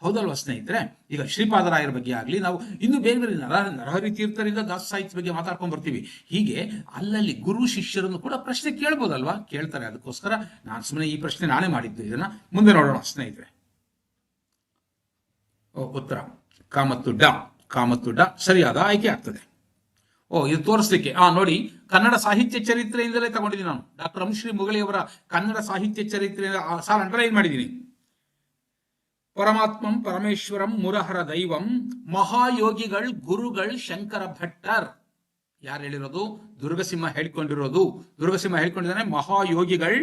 ಹೌದಲ್ವಾ ಸ್ನೇಹಿತರೆ? ಈಗ ಶ್ರೀಪಾದರಾಯರ ಬಗ್ಗೆ ಆಗಲಿ, ನಾವು ಇನ್ನು ಬೇರೆ ಬೇರೆ ನರ ನರಹರಿ ತೀರ್ಥರಿಂದ ದಾಸ ಸಾಹಿತ್ಯ ಬಗ್ಗೆ ಮಾತಾಡ್ಕೊಂಡು ಬರ್ತೀವಿ. ಹೀಗೆ ಅಲ್ಲಲ್ಲಿ ಗುರು ಶಿಷ್ಯರನ್ನು ಕೂಡ ಪ್ರಶ್ನೆ ಕೇಳ್ಬೋದಲ್ವಾ? ಕೇಳ್ತಾರೆ. ಅದಕ್ಕೋಸ್ಕರ ನಾನು ಸುಮ್ಮನೆ ಈ ಪ್ರಶ್ನೆ ನಾನೇ ಮಾಡಿದ್ದು. ಇದನ್ನ ಮುಂದೆ ನೋಡೋಣ ಸ್ನೇಹಿತರೆ. ಓ, ಉತ್ತರ. ಕಾಮತ್ತು ಮತ್ತು ಡ. ಕಾಮತ್ತು ಡ ಸರಿಯಾದ ಆಯ್ಕೆ ಆಗ್ತದೆ. ಓ, ಇದು ತೋರಿಸ್ಲಿಕ್ಕೆ. ಆ, ನೋಡಿ, ಕನ್ನಡ ಸಾಹಿತ್ಯ ಚರಿತ್ರೆಯಿಂದಲೇ ತಗೊಂಡಿದ್ದೀನಿ ನಾನು. ಡಾಕ್ಟರ್ ಅಂಶ್ರೀ ಮುಗಳಿಯವರ ಕನ್ನಡ ಸಾಹಿತ್ಯ ಚರಿತ್ರೆಯಿಂದ ಆ ಸಾಲ ಅಂಡರ್ಲೈನ್ ಮಾಡಿದ್ದೀನಿ ಪರಮಾತ್ಮಂ ಪರಮೇಶ್ವರಂ ಮುರಹರ ದೈವಂ, ಮಹಾಯೋಗಿಗಳ್ ಗುರುಗಳ್ ಶಂಕರ ಭಟ್ಟರ್. ಯಾರು ಹೇಳಿರೋದು? ದುರ್ಗಸಿಂಹ ಹೇಳ್ಕೊಂಡಿರೋದು. ದುರ್ಗಸಿಂಹ ಹೇಳ್ಕೊಂಡಿದ್ದಾನೆ, ಮಹಾಯೋಗಿಗಳ್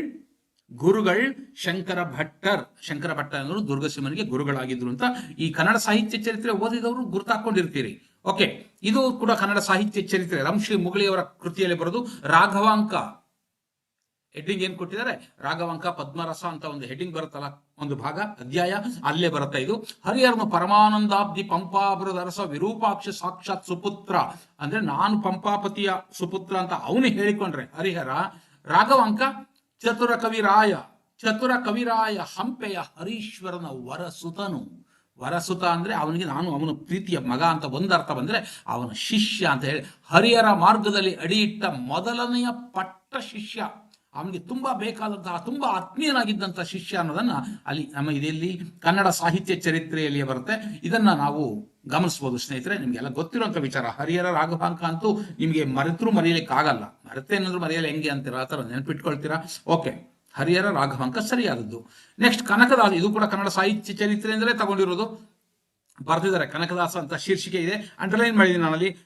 ಗುರುಗಳ್ ಶಂಕರ ಭಟ್ಟರ್. ಶಂಕರ ಭಟ್ಟ ಅನ್ನೋರು ದುರ್ಗಸಿಂಹನಿಗೆ ಗುರುಗಳಾಗಿದ್ರು ಅಂತ ಈ ಕನ್ನಡ ಸಾಹಿತ್ಯ ಚರಿತ್ರೆ ಓದಿದವರು ಗುರುತಾಕೊಂಡಿರ್ತೀರಿ. ಓಕೆ, ಇದು ಕೂಡ ಕನ್ನಡ ಸಾಹಿತ್ಯ ಚರಿತ್ರೆ. ರಂಶ್ರೀ ಮುಗಳಿಯವರ ಕೃತಿಯಲ್ಲಿ ಬರೋದು ರಾಘವಾಂಕ ಹೆಡ್ಡಿಂಗ್ ಏನ್ ಕೊಟ್ಟಿದ್ದಾರೆ? ರಾಘವಂಕ ಪದ್ಮರಸ ಅಂತ ಒಂದು ಹೆಡ್ಡಿಂಗ್ ಬರುತ್ತಲ್ಲ, ಒಂದು ಭಾಗ, ಅಧ್ಯಾಯ, ಅಲ್ಲೇ ಬರುತ್ತೆ ಇದು. ಹರಿಹರನು ಪರಮಾನಂದಾಬ್ಧಿ ಪಂಪಾಭೃದ ರಸ ವಿರೂಪಾಕ್ಷ ಸಾಕ್ಷಾತ್ ಸುಪುತ್ರ. ಅಂದ್ರೆ ನಾನು ಪಂಪಾಪತಿಯ ಸುಪುತ್ರ ಅಂತ ಅವನು ಹೇಳಿಕೊಂಡ್ರೆ, ಹರಿಹರ, ರಾಘವಂಕ, ಚತುರ ಕವಿರಾಯ ಚತುರ ಕವಿರಾಯ ಹಂಪೆಯ ಹರೀಶ್ವರನ ವರಸುತನು. ವರಸುತ ಅಂದ್ರೆ ಅವನಿಗೆ ನಾನು ಅವನ ಪ್ರೀತಿಯ ಮಗ ಅಂತ ಒಂದರ್ಥ ಬಂದ್ರೆ ಅವನ ಶಿಷ್ಯ ಅಂತ ಹೇಳಿ, ಹರಿಹರ ಮಾರ್ಗದಲ್ಲಿ ಅಡಿಯಿಟ್ಟ ಮೊದಲನೆಯ ಪಟ್ಟ ಶಿಷ್ಯ. ಅವನಿಗೆ ತುಂಬ ಬೇಕಾದಂತಹ, ತುಂಬಾ ಆತ್ಮೀಯನಾಗಿದ್ದಂಥ ಶಿಷ್ಯ ಅನ್ನೋದನ್ನ ಅಲ್ಲಿ ನಮ್ಮ ಇದೆಯಲ್ಲಿ ಕನ್ನಡ ಸಾಹಿತ್ಯ ಚರಿತ್ರೆಯಲ್ಲಿ ಬರುತ್ತೆ. ಇದನ್ನ ನಾವು ಗಮನಿಸಬಹುದು ಸ್ನೇಹಿತರೆ, ನಿಮ್ಗೆಲ್ಲ ಗೊತ್ತಿರುವಂತ ವಿಚಾರ. ಹರಿಹರ ರಾಘವಾಂಕ ಅಂತೂ ನಿಮಗೆ ಮರೆತರೂ ಮರೆಯಲಿಕ್ಕೆ ಆಗಲ್ಲ. ಮರೆತೇನಾದ್ರೂ ಮರೆಯಲ್ಲ, ಹೆಂಗೆ ಅಂತೀರಾ? ಆ ಥರ ನೆನಪಿಟ್ಕೊಳ್ತೀರಾ? ಓಕೆ ಹರಿಹರ ರಾಘವಾಂಕ ಸರಿಯಾದದ್ದು. ನೆಕ್ಸ್ಟ್ ಕನಕದಾಸ. ಇದು ಕೂಡ ಕನ್ನಡ ಸಾಹಿತ್ಯ ಚರಿತ್ರೆ ಅಂದ್ರೆ ತಗೊಂಡಿರೋದು. ಬರ್ತಿದ್ದಾರೆ ಕನಕದಾಸ ಅಂತ ಶೀರ್ಷಿಕೆ ಇದೆ. ಅಂಡರ್ಲೈನ್ ಮಾಡಿದ್ದೀನಿ ನಾನಲ್ಲಿ.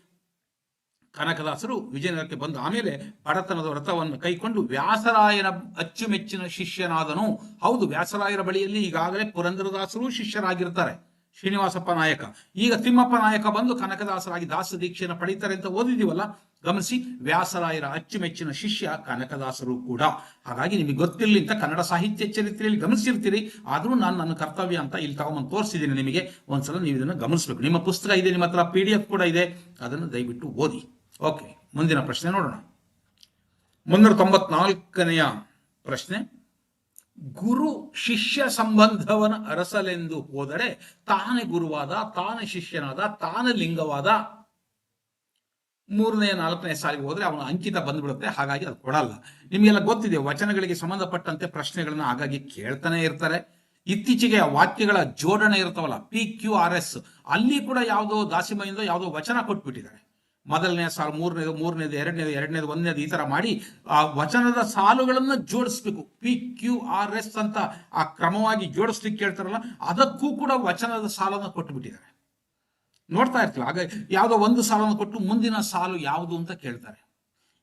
ಕನಕದಾಸರು ವಿಜಯನಗರಕ್ಕೆ ಬಂದು ಆಮೇಲೆ ಬಡತನದ ವ್ರತವನ್ನು ಕೈಕೊಂಡು ವ್ಯಾಸರಾಯನ ಅಚ್ಚುಮೆಚ್ಚಿನ ಶಿಷ್ಯನಾದನು. ಹೌದು, ವ್ಯಾಸರಾಯರ ಬಳಿಯಲ್ಲಿ ಈಗಾಗಲೇ ಪುರಂದರದಾಸರು ಶಿಷ್ಯರಾಗಿರ್ತಾರೆ. ಶ್ರೀನಿವಾಸಪ್ಪ ನಾಯಕ. ಈಗ ತಿಮ್ಮಪ್ಪ ನಾಯಕ ಬಂದು ಕನಕದಾಸರಾಗಿ ದಾಸ ದೀಕ್ಷೆಯನ್ನು ಪಡೀತಾರೆ ಅಂತ ಓದಿದೀವಲ್ಲ ಗಮನಿಸಿ, ವ್ಯಾಸರಾಯರ ಅಚ್ಚುಮೆಚ್ಚಿನ ಶಿಷ್ಯ ಕನಕದಾಸರು ಕೂಡ. ಹಾಗಾಗಿ ನಿಮಗೆ ಗೊತ್ತಿರಲಿ ಅಂತ ಕನ್ನಡ ಸಾಹಿತ್ಯ ಚರಿತ್ರೆಯಲ್ಲಿ ಗಮನಿಸಿರ್ತೀರಿ. ಆದರೂ ನಾನು ನನ್ನ ಕರ್ತವ್ಯ ಅಂತ ಇಲ್ಲಿ ತಗೊಂಬಂದು ತೋರಿಸಿದ್ದೀನಿ ನಿಮಗೆ. ಒಂದ್ಸಲ ನೀವು ಇದನ್ನು ಗಮನಿಸಬೇಕು. ನಿಮ್ಮ ಪುಸ್ತಕ ಇದೆ, ನಿಮ್ಮ ಹತ್ರ ಪಿ ಡಿ ಎಫ್ ಕೂಡ ಇದೆ. ಅದನ್ನು ದಯವಿಟ್ಟು ಓದಿ. ಓಕೆ, ಮುಂದಿನ ಪ್ರಶ್ನೆ ನೋಡೋಣ. ಮುನ್ನೂರ ತೊಂಬತ್ನಾಲ್ಕನೆಯ ಪ್ರಶ್ನೆ. ಗುರು ಶಿಷ್ಯ ಸಂಬಂಧವನ ಅರಸಲೆಂದು ಹೋದರೆ ತಾನೇ ಗುರುವಾದ, ತಾನೇ ಶಿಷ್ಯನಾದ, ತಾನೇ ಲಿಂಗವಾದ. ಮೂರನೇ, ನಾಲ್ಕನೇ ಸಾಲಿಗೆ ಹೋದರೆ ಅವನ ಅಂಕಿತ ಬಂದ್ಬಿಡುತ್ತೆ, ಹಾಗಾಗಿ ಅದು ಕೊಡಲ್ಲ. ನಿಮಗೆಲ್ಲ ಗೊತ್ತಿದೆ, ವಚನಗಳಿಗೆ ಸಂಬಂಧಪಟ್ಟಂತೆ ಪ್ರಶ್ನೆಗಳನ್ನ ಹಾಗಾಗಿ ಕೇಳ್ತಾನೆ ಇರ್ತಾರೆ. ಇತ್ತೀಚೆಗೆ ವಾಕ್ಯಗಳ ಜೋಡಣೆ ಇರ್ತಾವಲ್ಲ ಪಿ ಕ್ಯೂ ಆರ್ ಎಸ್ ಅಲ್ಲಿ ಕೂಡ ಯಾವುದೋ ದಾಸಿಮಯಿಂದ ಯಾವುದೋ ವಚನ ಕೊಟ್ಬಿಟ್ಟಿದ್ದಾರೆ. ಮೊದಲನೇ ಸಾಲು, ಮೂರನೇದು ಮೂರನೇದು, ಎರಡನೇದು ಎರಡನೇದು, ಒಂದನೇದು ಈ ತರ ಮಾಡಿ ಆ ವಚನದ ಸಾಲುಗಳನ್ನ ಜೋಡಿಸ್ಬೇಕು. ಪಿ ಕ್ಯೂ ಆರ್ ಎಸ್ ಅಂತ ಆ ಕ್ರಮವಾಗಿ ಜೋಡಿಸ್ಲಿಕ್ಕೆ ಹೇಳ್ತಾರಲ್ಲ ಅದಕ್ಕೂ ಕೂಡ ವಚನದ ಸಾಲನ್ನ ಕೊಟ್ಟುಬಿಟ್ಟಿದ್ದಾರೆ. ನೋಡ್ತಾ ಇರ್ತೀವಿ ಆಗ ಯಾವುದೋ ಒಂದು ಸಾಲನ್ನು ಕೊಟ್ಟು ಮುಂದಿನ ಸಾಲು ಯಾವುದು ಅಂತ ಕೇಳ್ತಾರೆ.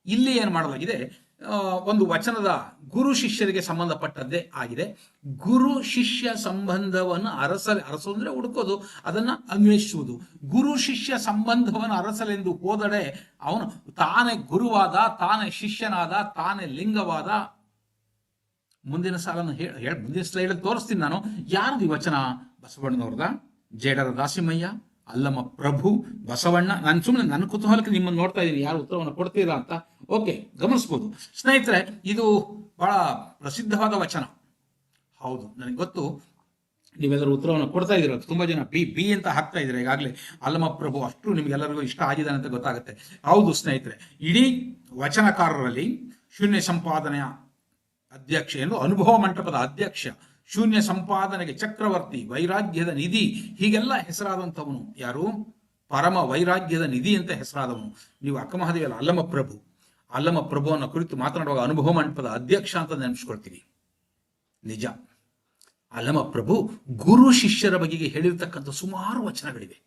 ಇಲ್ಲಿ ಏನು ಮಾಡಲಾಗಿದೆ? ಒಂದು ವಚನದ ಗುರು ಶಿಷ್ಯರಿಗೆ ಸಂಬಂಧಪಟ್ಟದ್ದೇ ಆಗಿದೆ. ಗುರು ಶಿಷ್ಯ ಸಂಬಂಧವನ್ನು ಅರಸಲೆ, ಅರಸು ಅಂದರೆ ಹುಡುಕೋದು, ಅದನ್ನ ಅನ್ವೇಷಿಸುವುದು. ಗುರು ಶಿಷ್ಯ ಸಂಬಂಧವನ್ನು ಅರಸಲೆಂದು ಹೋದಡೆ ಅವನು ತಾನೇ ಗುರುವಾದ, ತಾನೇ ಶಿಷ್ಯನಾದ, ತಾನೇ ಲಿಂಗವಾದ. ಮುಂದಿನ ಸಾಲನ್ನು ಹೇಳ ಹೇಳ ಮುಂದಿನ ಸ್ಲೈಡ್ ತೋರಿಸ್ತೀನಿ ನಾನು. ಯಾರದು ಈ ವಚನ ಬಸವಣ್ಣನವ್ರದ ಜೇಡರ ದಾಸಿಮಯ್ಯ? ಅಲ್ಲಮ್ಮ ಪ್ರಭು, ಬಸವಣ್ಣ, ನಾನು ಸುಮ್ಮನೆ ನನ್ನ ಕುತೂಹಲಕ್ಕೆ ನಿಮ್ಮನ್ನು ನೋಡ್ತಾ ಇದ್ದೀನಿ. ಯಾರು ಉತ್ತರವನ್ನು ಕೊಡ್ತೀರಾ ಅಂತ? ಓಕೆ ಗಮನಿಸ್ಬೋದು. ಸ್ನೇಹಿತರೆ, ಇದು ಬಹಳ ಪ್ರಸಿದ್ಧವಾದ ವಚನ. ಹೌದು, ನನಗೆ ಗೊತ್ತು. ನೀವೆಲ್ಲರೂ ಉತ್ತರವನ್ನು ಕೊಡ್ತಾ ಇದ್ದೀರ? ತುಂಬಾ ಜನ ಬಿ ಬಿ ಅಂತ ಹಾಕ್ತಾ ಇದ್ದೀರಾ ಈಗಾಗಲೇ. ಅಲ್ಲಮ ಪ್ರಭು, ಅಷ್ಟು ನಿಮಗೆಲ್ಲರಿಗೂ ಇಷ್ಟ ಆಗಿದೆ ಅಂತ ಗೊತ್ತಾಗುತ್ತೆ. ಹೌದು ಸ್ನೇಹಿತರೆ, ಇಡೀ ವಚನಕಾರರಲ್ಲಿ ಶೂನ್ಯ ಸಂಪಾದನೆಯ ಅಧ್ಯಕ್ಷ ಎಂದು ಅನುಭವ ಮಂಟಪದ ಅಧ್ಯಕ್ಷ ಶೂನ್ಯ ಸಂಪಾದನೆಗೆ ಚಕ್ರವರ್ತಿ, ವೈರಾಗ್ಯದ ನಿಧಿ, ಹೀಗೆಲ್ಲ ಹೆಸರಾದಂಥವನು ಯಾರು? ಪರಮ ವೈರಾಗ್ಯದ ನಿಧಿ ಅಂತ ಹೆಸರಾದವನು. ನೀವು ಅಕ್ಕಮಹಾದೇವಿಯಲ್ಲ ಅಲ್ಲಮ ಪ್ರಭು. ಅಲ್ಲಮ ಪ್ರಭುವನ್ನ ಕುರಿತು ಮಾತನಾಡುವಾಗ ಅನುಭವ ಮಂಟಪದ ಅಧ್ಯಕ್ಷ ಅಂತ ನೆನೆಸ್ಕೊಳ್ತೀವಿ ನಿಜ. ಅಲ್ಲಮ ಪ್ರಭು ಗುರು ಶಿಷ್ಯರ ಬಗೆಗೆ ಹೇಳಿರ್ತಕ್ಕಂಥ ಸುಮಾರು ವಚನಗಳಿವೆ.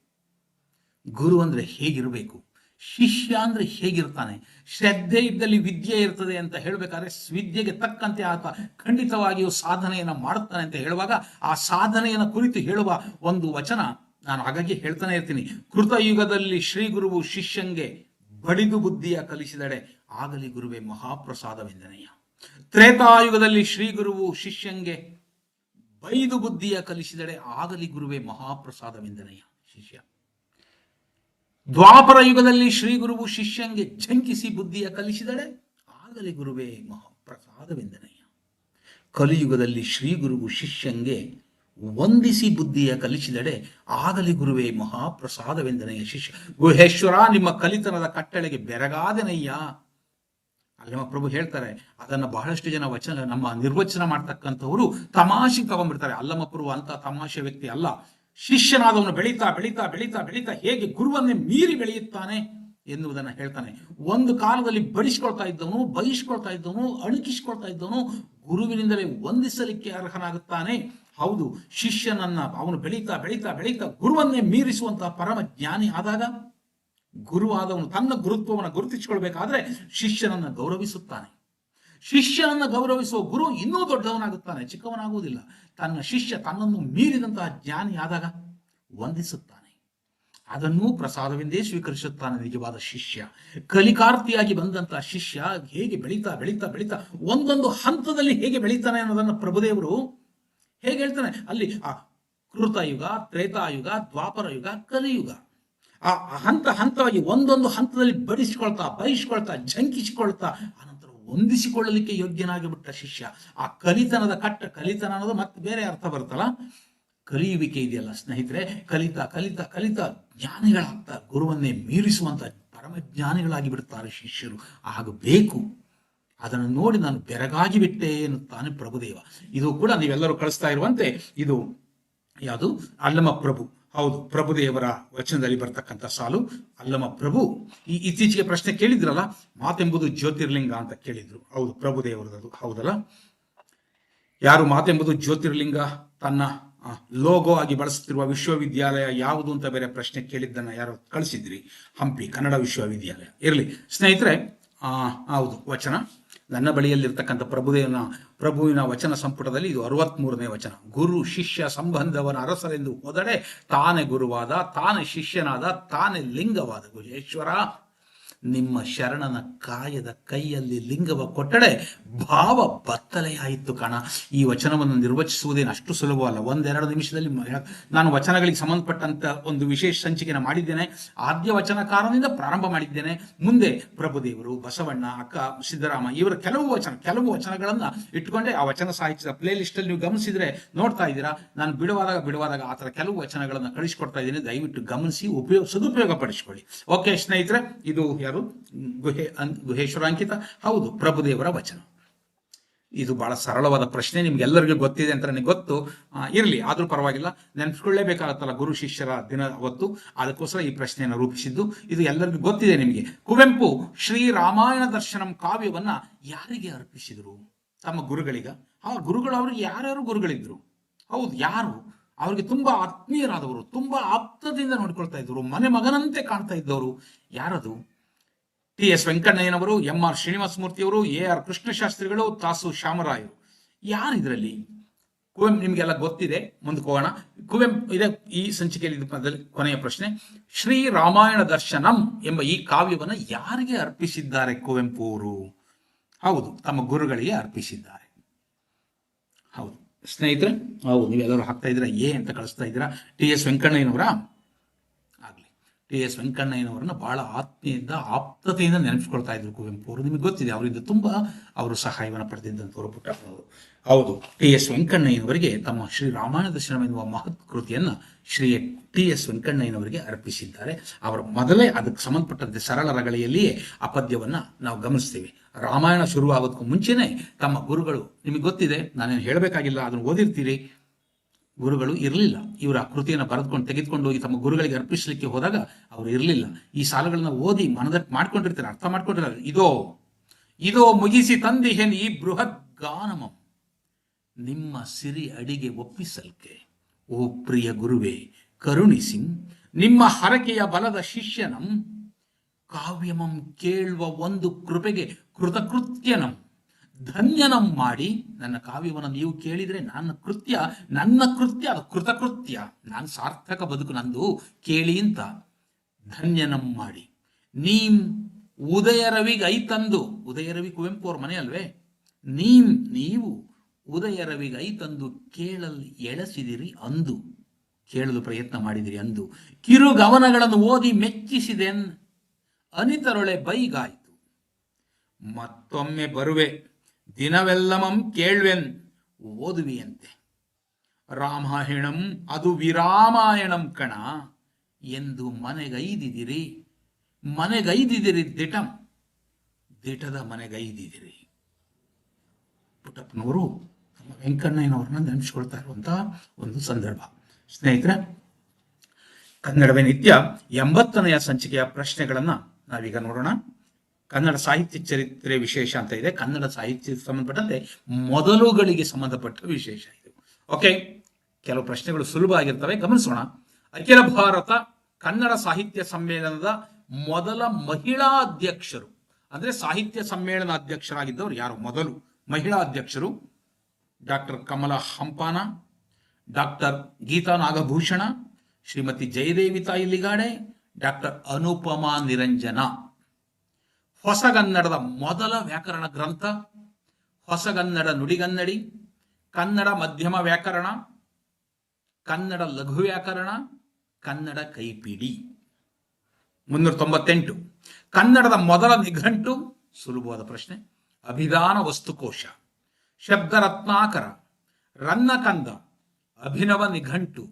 ಗುರು ಅಂದ್ರೆ ಹೇಗಿರಬೇಕು? ಶಿಷ್ಯ ಅಂದ್ರೆ ಹೇಗಿರ್ತಾನೆ? ಶ್ರದ್ಧೆ ಇದ್ದಲ್ಲಿ ವಿದ್ಯೆ ಇರ್ತದೆ ಅಂತ ಹೇಳಬೇಕಾದ್ರೆ ವಿದ್ಯೆಗೆ ತಕ್ಕಂತೆ ಆತ ಖಂಡಿತವಾಗಿಯೂ ಸಾಧನೆಯನ್ನ ಮಾಡುತ್ತಾನೆ ಅಂತ ಹೇಳುವಾಗ ಆ ಸಾಧನೆಯನ್ನ ಕುರಿತು ಹೇಳುವ ಒಂದು ವಚನ ನಾನು ಹಾಗಾಗಿ ಹೇಳ್ತಾನೆ ಇರ್ತೀನಿ. ಕೃತಯುಗದಲ್ಲಿ ಶ್ರೀ ಗುರುವು ಶಿಷ್ಯಂಗೆ ಬಡಿದು ಬುದ್ಧಿಯ ಕಲಿಸಿದಡೆ ಆಗಲಿ ಗುರುವೆ ಮಹಾಪ್ರಸಾದವೆಂದನೆಯ ತ್ರೇತಾಯುಗದಲ್ಲಿ ಶ್ರೀ ಗುರುವು ಶಿಷ್ಯಂಗೆ ಬೈದು ಬುದ್ಧಿಯ ಕಲಿಸಿದಡೆ ಆಗಲಿ ಗುರುವೆ ಮಹಾಪ್ರಸಾದವೆಂದನೆಯ ಶಿಷ್ಯ. ದ್ವಾಪರ ಯುಗದಲ್ಲಿ ಶ್ರೀ ಗುರುವು ಶಿಷ್ಯಂಗೆ ಝಂಕಿಸಿ ಬುದ್ಧಿಯ ಕಲಿಸಿದಡೆ ಆಗಲಿ ಗುರುವೇ ಮಹಾಪ್ರಸಾದವೆಂದನಯ್ಯ. ಕಲಿಯುಗದಲ್ಲಿ ಶ್ರೀ ಗುರುವು ಶಿಷ್ಯಂಗೆ ವಂದಿಸಿ ಬುದ್ಧಿಯ ಕಲಿಸಿದಡೆ ಆಗಲಿ ಗುರುವೇ ಮಹಾಪ್ರಸಾದವೆಂದನಯ್ಯ ಶಿಷ್ಯ. ಗುಹೇಶ್ವರ, ನಿಮ್ಮ ಕಲಿತನದ ಕಟ್ಟಳೆಗೆ ಬೆರಗಾದನಯ್ಯ. ಅಲ್ಲಮ್ಮ ಪ್ರಭು ಹೇಳ್ತಾರೆ, ಅದನ್ನ ಬಹಳಷ್ಟು ಜನ ವಚನ, ನಮ್ಮ ನಿರ್ವಚನ ಮಾಡ್ತಕ್ಕಂಥವರು ತಮಾಷೆ ತಗೊಂಡ್ಬಿಡ್ತಾರೆ. ಅಲ್ಲಮ್ಮ ಪ್ರಭು ಅಂತ ತಮಾಷೆ ವ್ಯಕ್ತಿ ಅಲ್ಲ. ಶಿಷ್ಯನಾದವನು ಬೆಳೀತಾ ಬೆಳೀತಾ ಬೆಳೀತಾ ಬೆಳೀತಾ ಹೇಗೆ ಗುರುವನ್ನೇ ಮೀರಿ ಬೆಳೆಯುತ್ತಾನೆ ಎನ್ನುವುದನ್ನು ಹೇಳ್ತಾನೆ. ಒಂದು ಕಾಲದಲ್ಲಿ ಬಡಿಸ್ಕೊಳ್ತಾ ಇದ್ದವನು ಬಯಸ್ಕೊಳ್ತಾ ಇದ್ದವನು, ಅಣುಕಿಸ್ಕೊಳ್ತಾ ಇದ್ದವನು ಗುರುವಿನಿಂದಲೇ ವಂದಿಸಲಿಕ್ಕೆ ಅರ್ಹನಾಗುತ್ತಾನೆ. ಹೌದು, ಶಿಷ್ಯನನ್ನ ಅವನು ಬೆಳೀತಾ ಬೆಳೀತಾ ಬೆಳೀತಾ ಗುರುವನ್ನೇ ಮೀರಿಸುವಂತಹ ಪರಮ ಜ್ಞಾನಿ ಆದಾಗ ಗುರುವಾದವನು ತನ್ನ ಗುರುತ್ವವನ್ನು ಗುರುತಿಸಿಕೊಳ್ಬೇಕಾದ್ರೆ ಶಿಷ್ಯನನ್ನ ಗೌರವಿಸುತ್ತಾನೆ. ಶಿಷ್ಯನನ್ನ ಗೌರವಿಸುವ ಗುರು ಇನ್ನೂ ದೊಡ್ಡವನಾಗುತ್ತಾನೆ, ಚಿಕ್ಕವನಾಗುವುದಿಲ್ಲ. ತನ್ನ ಶಿಷ್ಯ ತನ್ನನ್ನು ಮೀರಿದಂತಹ ಜ್ಞಾನಿ ಆದಾಗ ವಂದಿಸುತ್ತಾನೆ. ಅದನ್ನೂ ಪ್ರಸಾದವೆಂದೇ ಸ್ವೀಕರಿಸುತ್ತಾನೆ ನಿಜವಾದ ಶಿಷ್ಯ. ಕಲಿಕಾರ್ತಿಯಾಗಿ ಬಂದಂತಹ ಶಿಷ್ಯ ಹೇಗೆ ಬೆಳೀತಾ ಬೆಳೀತಾ ಬೆಳೀತಾ, ಒಂದೊಂದು ಹಂತದಲ್ಲಿ ಹೇಗೆ ಬೆಳೀತಾನೆ ಅನ್ನೋದನ್ನು ಪ್ರಭುದೇವರು ಹೇಗೆ ಹೇಳ್ತಾನೆ? ಅಲ್ಲಿ ಆ ಕೃತಯುಗ, ತ್ರೇತಾಯುಗ ದ್ವಾಪರ ಯುಗ ಕಲಿಯುಗ. ಆ ಹಂತ ಹಂತವಾಗಿ ಒಂದೊಂದು ಹಂತದಲ್ಲಿ ಬಡಿಸಿಕೊಳ್ತಾ ಬಯಸ್ಕೊಳ್ತಾ ಜಂಕಿಸಿಕೊಳ್ತಾ ಹೊಂದಿಸಿಕೊಳ್ಳಲಿಕ್ಕೆ ಯೋಗ್ಯನಾಗಿ ಬಿಟ್ಟ ಶಿಷ್ಯ. ಆ ಕಲಿತನದ ಕಟ್ಟ, ಕಲಿತನ ಅನ್ನೋದು ಮತ್ತೆ ಬೇರೆ ಅರ್ಥ ಬರುತ್ತಲ್ಲ? ಕಲಿಯುವಿಕೆ ಇದೆಯಲ್ಲ ಸ್ನೇಹಿತರೆ. ಕಲಿತಾ ಕಲಿತಾ ಕಲಿತಾ ಜ್ಞಾನಿಗಳಾಗ್ತ, ಗುರುವನ್ನೇ ಮೀರಿಸುವಂತ ಪರಮಜ್ಞಾನಿಗಳಾಗಿ ಬಿಡುತ್ತಾರೆ ಶಿಷ್ಯರು. ಆಗಬೇಕು. ಅದನ್ನು ನೋಡಿ ನಾನು ಬೆರಗಾಗಿ ಬಿಟ್ಟೆ ಎನ್ನುತ್ತಾನೆ ಪ್ರಭುದೇವ. ಇದು ಕೂಡ ನೀವೆಲ್ಲರೂ ಕಳಿಸ್ತಾ ಇರುವಂತೆ, ಇದು ಯಾವುದು? ಅಲ್ಲಮ ಪ್ರಭು ಹೌದು, ಪ್ರಭುದೇವರ ವಚನದಲ್ಲಿ ಬರ್ತಕ್ಕಂಥ ಸಾಲು ಅಲ್ಲಮ್ಮ ಪ್ರಭು, ಈ ಇತ್ತೀಚೆಗೆ ಪ್ರಶ್ನೆ ಕೇಳಿದ್ರಲ್ಲ, ಮಾತೆಂಬುದು ಜ್ಯೋತಿರ್ಲಿಂಗ ಅಂತ ಕೇಳಿದ್ರು. ಹೌದು, ಪ್ರಭುದೇವರದ್ದು, ಹೌದಲ್ಲ? ಯಾರು ಮಾತೆಂಬುದು ಜ್ಯೋತಿರ್ಲಿಂಗ? ತನ್ನ ಲೋಗೋ ಆಗಿ ಬಳಸುತ್ತಿರುವ ವಿಶ್ವವಿದ್ಯಾಲಯ ಯಾವುದು ಅಂತ ಬೇರೆ ಪ್ರಶ್ನೆ ಕೇಳಿದ್ದನ್ನ ಯಾರು ಕಳಿಸಿದ್ರಿ. ಹಂಪಿ, ಕನ್ನಡ ವಿಶ್ವವಿದ್ಯಾಲಯ. ಇರಲಿ, ಸ್ನೇಹಿತರೆ ಹೌದು, ವಚನ. ನನ್ನ ಬಳಿಯಲ್ಲಿರ್ತಕ್ಕಂಥ ಪ್ರಭುದೇವನ ಪ್ರಭುವಿನ ವಚನ ಸಂಪುಟದಲ್ಲಿ ಇದು ಅರವತ್ಮೂರನೇ ವಚನ. ಗುರು ಶಿಷ್ಯ ಸಂಬಂಧವನ ಅರಸರೆಂದು ಹೋದಡೆ ತಾನೇ ಗುರುವಾದ, ತಾನೇ ಶಿಷ್ಯನಾದ, ತಾನೇ ಲಿಂಗವಾದ ಗುಹೇಶ್ವರ ನಿಮ್ಮ ಶರಣನ ಕಾಯದ ಕೈಯಲ್ಲಿ ಲಿಂಗವ ಕೊಟ್ಟಡೆ ಭಾವ ಬತ್ತಲೆಯಾಯಿತು ಕಣ. ಈ ವಚನವನ್ನು ನಿರ್ವಚಿಸುವುದೇನು ಅಷ್ಟು ಸುಲಭವಲ್ಲ ಒಂದೆರಡು ನಿಮಿಷದಲ್ಲಿ ನಾನು ವಚನಗಳಿಗೆ ಸಂಬಂಧಪಟ್ಟಂತ ಒಂದು ವಿಶೇಷ ಸಂಚಿಕೆನ ಮಾಡಿದ್ದೇನೆ. ಆದ್ಯ ವಚನಕಾರನಿಂದ ಪ್ರಾರಂಭ ಮಾಡಿದ್ದೇನೆ. ಮುಂದೆ ಪ್ರಭುದೇವರು, ಬಸವಣ್ಣ, ಅಕ್ಕ, ಸಿದ್ದರಾಮ ಇವರ ಕೆಲವು ವಚನ, ಕೆಲವು ವಚನಗಳನ್ನ ಇಟ್ಟುಕೊಂಡೆ ಆ ವಚನ ಸಾಹಿತ್ಯದ ಪ್ಲೇ ಲಿಸ್ಟ್ ಅಲ್ಲಿ ನೀವು ಗಮನಿಸಿದ್ರೆ ನೋಡ್ತಾ ಇದ್ದೀರಾ. ನಾನು ಬಿಡುವಾದಾಗ ಬಿಡುವಾದಾಗ ಆ ಥರ ಕೆಲವು ವಚನಗಳನ್ನ ಕಳಿಸ್ಕೊಡ್ತಾ ಇದ್ದೀನಿ. ದಯವಿಟ್ಟು ಗಮನಿಸಿ ಉಪಯೋಗ ಸದುಪಯೋಗ ಪಡಿಸಿಕೊಳ್ಳಿ ಓಕೆ ಸ್ನೇಹಿತರೆ, ಇದು ಯಾರು ಗುಹೆ ಅಂ- ಗುಹೇಶ್ವರ ಅಂಕಿತ ಹೌದು, ಪ್ರಭುದೇವರ ವಚನ. ಇದು ಬಹಳ ಸರಳವಾದ ಪ್ರಶ್ನೆ, ನಿಮ್ಗೆಲ್ಲರಿಗೂ ಗೊತ್ತಿದೆ ಅಂತ ನನಗೆ ಗೊತ್ತು. ಇರಲಿ, ಆದ್ರೂ ಪರವಾಗಿಲ್ಲ. ನೆನಪಿಸ್ಕೊಳ್ಳೇಬೇಕಾಗತ್ತಲ್ಲ, ಗುರು ಶಿಷ್ಯರ ದಿನ ಹೊತ್ತು. ಅದಕ್ಕೋಸ್ಕರ ಈ ಪ್ರಶ್ನೆಯನ್ನು ರೂಪಿಸಿದ್ದು. ಇದು ಎಲ್ಲರಿಗೂ ಗೊತ್ತಿದೆ ನಿಮಗೆ. ಕುವೆಂಪು, ಶ್ರೀ ರಾಮಾಯಣ ದರ್ಶನಂ ಕಾವ್ಯವನ್ನ ಯಾರಿಗೆ ಅರ್ಪಿಸಿದರು? ತಮ್ಮ ಗುರುಗಳಿಗ. ಆ, ಗುರುಗಳು ಅವ್ರಿಗೆ ಯಾರ್ಯಾರು ಗುರುಗಳಿದ್ರು? ಹೌದು, ಯಾರು? ಅವ್ರಿಗೆ ತುಂಬಾ ಆತ್ಮೀಯರಾದವರು, ತುಂಬಾ ಆಪ್ತದಿಂದ ನೋಡ್ಕೊಳ್ತಾ ಇದ್ರು ಮನೆ ಮಗನಂತೆ ಕಾಣ್ತಾ ಇದ್ದವರು. ಯಾರದು? ಟಿ ಎಸ್ ವೆಂಕಣ್ಣಯ್ಯನವರು ಎಂ ಆರ್ ಶ್ರೀನಿವಾಸ ಮೂರ್ತಿಯವರು ಎ ಆರ್ ಕೃಷ್ಣಶಾಸ್ತ್ರಿಗಳು ತಾಸು ಶ್ಯಾಮರಾಯರು ಯಾರು ಇದರಲ್ಲಿ? ಕುವೆಂಪು ನಿಮಗೆಲ್ಲ ಗೊತ್ತಿದೆ ಮುಂದಕ್ಕೆ ಹೋಗೋಣ. ಕುವೆಂಪು ಇದೆ ಈ ಸಂಚಿಕೆಯಲ್ಲಿ ಕೊನೆಯ ಪ್ರಶ್ನೆ. ಶ್ರೀ ರಾಮಾಯಣ ದರ್ಶನಂ ಎಂಬ ಈ ಕಾವ್ಯವನ್ನು ಯಾರಿಗೆ ಅರ್ಪಿಸಿದ್ದಾರೆ ಕುವೆಂಪು ಅವರು? ಹೌದು ತಮ್ಮ ಗುರುಗಳಿಗೆ ಅರ್ಪಿಸಿದ್ದಾರೆ. ಹೌದು. ಸ್ನೇಹಿತರೆ ಹೌದು. ನೀವೆಲ್ಲರೂ ಹಾಕ್ತಾ ಇದ್ದೀರಾ ಎ ಅಂತ ಕಳಿಸ್ತಾ ಇದ್ದೀರಾ. ಟಿ ಎಸ್ ವೆಂಕಣ್ಣಯ್ಯನವರ ಟಿ ಎಸ್ ವೆಂಕಣ್ಣಯ್ಯನವರನ್ನ ಬಹಳ ಆತ್ಮೀಯದಿಂದ, ಆಪ್ತತೆಯಿಂದ ನೆನಪಿಸ್ಕೊಳ್ತಾ ಇದ್ರು ಕುವೆಂಪು ಅವರು ನಿಮಗೆ ಗೊತ್ತಿದೆ, ಅವರಿಂದ ತುಂಬ ಅವರು ಸಹಾಯವನ್ನು ಪಡೆದಿದ್ದಂಥವರು ಪುಟ್ಟಪ್ಪನವರು ಹೌದು ಟಿ ಎಸ್ ವೆಂಕಣ್ಣಯ್ಯನವರಿಗೆ ತಮ್ಮ ಶ್ರೀ ರಾಮಾಯಣ ದರ್ಶನಂ ಎನ್ನುವ ಮಹತ್ ಕೃತಿಯನ್ನು ಶ್ರೀ ಟಿ ಎಸ್ ವೆಂಕಣ್ಣಯ್ಯನವರಿಗೆ ಅರ್ಪಿಸಿದ್ದಾರೆ. ಅವರ ಮೊದಲೇ ಅದಕ್ಕೆ ಸಂಬಂಧಪಟ್ಟಂತೆ ಸರಳ ರಗಳೆಯಲ್ಲಿಯೇ ಆ ಪದ್ಯವನ್ನು ನಾವು ಗಮನಿಸ್ತೀವಿ. ರಾಮಾಯಣ ಶುರುವಾಗೋದಕ್ಕೂ ಮುಂಚೆನೇ ತಮ್ಮ ಗುರುಗಳು, ನಿಮಗೆ ಗೊತ್ತಿದೆ, ನಾನೇನು ಹೇಳಬೇಕಾಗಿಲ್ಲ, ಅದನ್ನು ಓದಿರ್ತೀರಿ ಗುರುಗಳು ಇರಲಿಲ್ಲ. ಇವರು ಕೃತಿಯನ್ನು ಬರೆದುಕೊಂಡು ತೆಗೆದುಕೊಂಡು ಹೋಗಿ ತಮ್ಮ ಗುರುಗಳಿಗೆ ಅರ್ಪಿಸಲಿಕ್ಕೆ ಹೋದಾಗ ಅವರು ಇರಲಿಲ್ಲ. ಈ ಸಾಲುಗಳನ್ನ ಓದಿ ಮನದಟ್ಟು ಮಾಡ್ಕೊಂಡಿರ್ತಾರೆ, ಅರ್ಥ ಮಾಡ್ಕೊಂಡಿರ್ತಾರೆ ಇದೋ ಇದೋ ಮುಗಿಸಿ ತಂದಿಹೆನ್ ಈ ಬೃಹತ್ ಗಾನಮ. ನಿಮ್ಮ ಸಿರಿ ಅಡಿಗೆ ಒಪ್ಪಿಸಲ್ಕೆ. ಓ ಪ್ರಿಯ ಗುರುವೇ, ಕರುಣಿಸಿ. ನಿಮ್ಮ ಹರಕೆಯ ಬಲದ ಶಿಷ್ಯನಂ. ಕಾವ್ಯಮಂ ಕೇಳುವ ಒಂದು ಕೃಪೆಗೆ ಕೃತಕೃತ್ಯನಂ. ಧನ್ಯನಂ ಮಾಡಿ ನನ್ನ ಕಾವ್ಯವನ್ನು ನೀವು ಕೇಳಿದರೆ ನನ್ನ ಕೃತ್ಯ ನನ್ನ ಕೃತ್ಯ, ಅದು ಕೃತಕೃತ್ಯ. ನಾನು ಸಾರ್ಥಕ ಬದುಕು ನಂದು. ಕೇಳಿ ಅಂತ. ಧನ್ಯನಂ ಮಾಡಿ. ನೀಂ ಉದಯ ರವಿಗೆ ಐ ತಂದು. ಉದಯ ರವಿ ಕುವೆಂಪು ಅವ್ರ ಮನೆ ಅಲ್ವೇ? ನೀಂ ನೀವು ಉದಯ ರವಿಗೆ ಐ ತಂದು ಕೇಳಲು ಎಳಸಿದಿರಿ ಅಂದು. ಕೇಳಲು ಪ್ರಯತ್ನ ಮಾಡಿದಿರಿ ಅಂದು. ಕಿರು ಗಮನಗಳನ್ನು ಓದಿ ಮೆಚ್ಚಿಸಿದೆನ್. ಅನಿತರೊಳೆ ಬೈಗಾಯಿತು. ಮತ್ತೊಮ್ಮೆ ಬರುವೆ. ದಿನವೆಲ್ಲಮಂ ಕೇಳ್ವೆನ್ ಓದುವಿಯಂತೆ. ರಾಮಾಯಣಂ ಅದು ವಿರಾಮಾಯಣಂ ಕಣ, ಎಂದು ಮನೆಗೈದಿದಿರಿ. ಮನೆಗೈದಿದಿರಿ ದಿಟಂ, ದಿಟದ ಮನೆಗೈದಿದಿರಿ. ಪುಟ್ಟಪ್ಪನವರು ನಮ್ಮ ವೆಂಕಣ್ಣಯ್ಯನವ್ರನ್ನ ನೆನೆಸ್ಕೊಳ್ತಾ ಇರುವಂತಹ ಒಂದು ಸಂದರ್ಭ. ಸ್ನೇಹಿತರೆ, ಕನ್ನಡವೇ ನಿತ್ಯ ಎಂಬತ್ತನೆಯ ಸಂಚಿಕೆಯ ಪ್ರಶ್ನೆಗಳನ್ನು ನಾವೀಗ ನೋಡೋಣ. ಕನ್ನಡ ಸಾಹಿತ್ಯ ಚರಿತ್ರೆ ವಿಶೇಷ ಅಂತ ಇದೆ. ಕನ್ನಡ ಸಾಹಿತ್ಯಕ್ಕೆ ಸಂಬಂಧಪಟ್ಟಂತೆ ಮೊದಲುಗಳಿಗೆ ಸಂಬಂಧಪಟ್ಟ ವಿಶೇಷ ಇದು. ಓಕೆ ಕೆಲವು ಪ್ರಶ್ನೆಗಳು ಸುಲಭ ಆಗಿರ್ತವೆ. ಗಮನಿಸೋಣ. ಅಖಿಲ ಭಾರತ ಕನ್ನಡ ಸಾಹಿತ್ಯ ಸಮ್ಮೇಳನದ ಮೊದಲ ಮಹಿಳಾ ಅಧ್ಯಕ್ಷರು ಅಂದ್ರೆ ಸಾಹಿತ್ಯ ಸಮ್ಮೇಳನ ಅಧ್ಯಕ್ಷರಾಗಿದ್ದವರು ಯಾರು? ಮೊದಲು ಮಹಿಳಾ ಅಧ್ಯಕ್ಷರು doctor Kamala Hampana, doctor Geetha Nagabhushana, Shrimati Jayadevi Tai Ligade doctor Anupama ನಿರಂಜನ. ಹೊಸಗನ್ನಡದ ಮೊದಲ ವ್ಯಾಕರಣ ಗ್ರಂಥ ಹೊಸಗನ್ನಡ ನುಡಿಗನ್ನಡಿ ಕನ್ನಡ ಮಧ್ಯಮ ವ್ಯಾಕರಣ, ಕನ್ನಡ ಲಘು ವ್ಯಾಕರಣ, ಕನ್ನಡ ಕೈಪಿಡಿ. ಮುನ್ನೂರ ತೊಂಬತ್ತೆಂಟು ಕನ್ನಡದ ಮೊದಲ ನಿಘಂಟು ಸುಲಭವಾದ ಪ್ರಶ್ನೆ. ಅಭಿಧಾನ ವಸ್ತುಕೋಶ. ಶಬ್ದರತ್ನಾಕರ. ರನ್ನಕಂದ. ಅಭಿನವ ನಿಘಂಟು.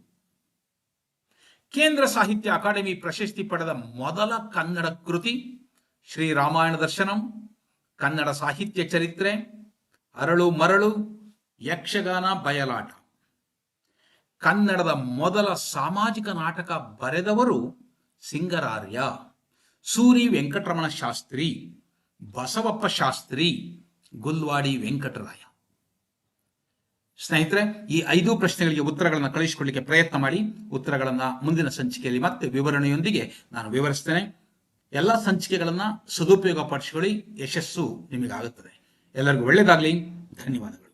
ಕೇಂದ್ರ ಸಾಹಿತ್ಯ ಅಕಾಡೆಮಿ ಪ್ರಶಸ್ತಿ ಪಡೆದ ಮೊದಲ ಕನ್ನಡ ಕೃತಿ ಶ್ರೀ ರಾಮಾಯಣ ದರ್ಶನಂ, ಕನ್ನಡ ಸಾಹಿತ್ಯ ಚರಿತ್ರೆ, ಅರಳು ಮರಳು, ಯಕ್ಷಗಾನ ಬಯಲಾಟ. ಕನ್ನಡದ ಮೊದಲ ಸಾಮಾಜಿಕ ನಾಟಕ ಬರೆದವರು ಸಿಂಗರಾರ್ಯ, ಸೂರಿ ವೆಂಕಟರಮಣ ಶಾಸ್ತ್ರಿ, ಬಸವಪ್ಪ ಶಾಸ್ತ್ರಿ, ಗುಲ್ವಾಡಿ ವೆಂಕಟರಾಯ. ಸ್ನೇಹಿತರೆ, ಈ ಐದು ಪ್ರಶ್ನೆಗಳಿಗೆ ಉತ್ತರಗಳನ್ನು ಕಳಿಸಿಕೊಳ್ಳಿಕ್ಕೆ ಪ್ರಯತ್ನ ಮಾಡಿ, ಉತ್ತರಗಳನ್ನು ಮುಂದಿನ ಸಂಚಿಕೆಯಲ್ಲಿ ಮತ್ತೆ ವಿವರಣೆಯೊಂದಿಗೆ ನಾನು ವಿವರಿಸ್ತೇನೆ. ಎಲ್ಲ ಸಂಚಿಕೆಗಳನ್ನು ಸದುಪಯೋಗ ಪಡಿಸಿಕೊಳ್ಳಿ. ಯಶಸ್ಸು ನಿಮಗಾಗುತ್ತದೆ. ಎಲ್ಲರಿಗೂ ಒಳ್ಳೆಯದಾಗಲಿ ಧನ್ಯವಾದಗಳು.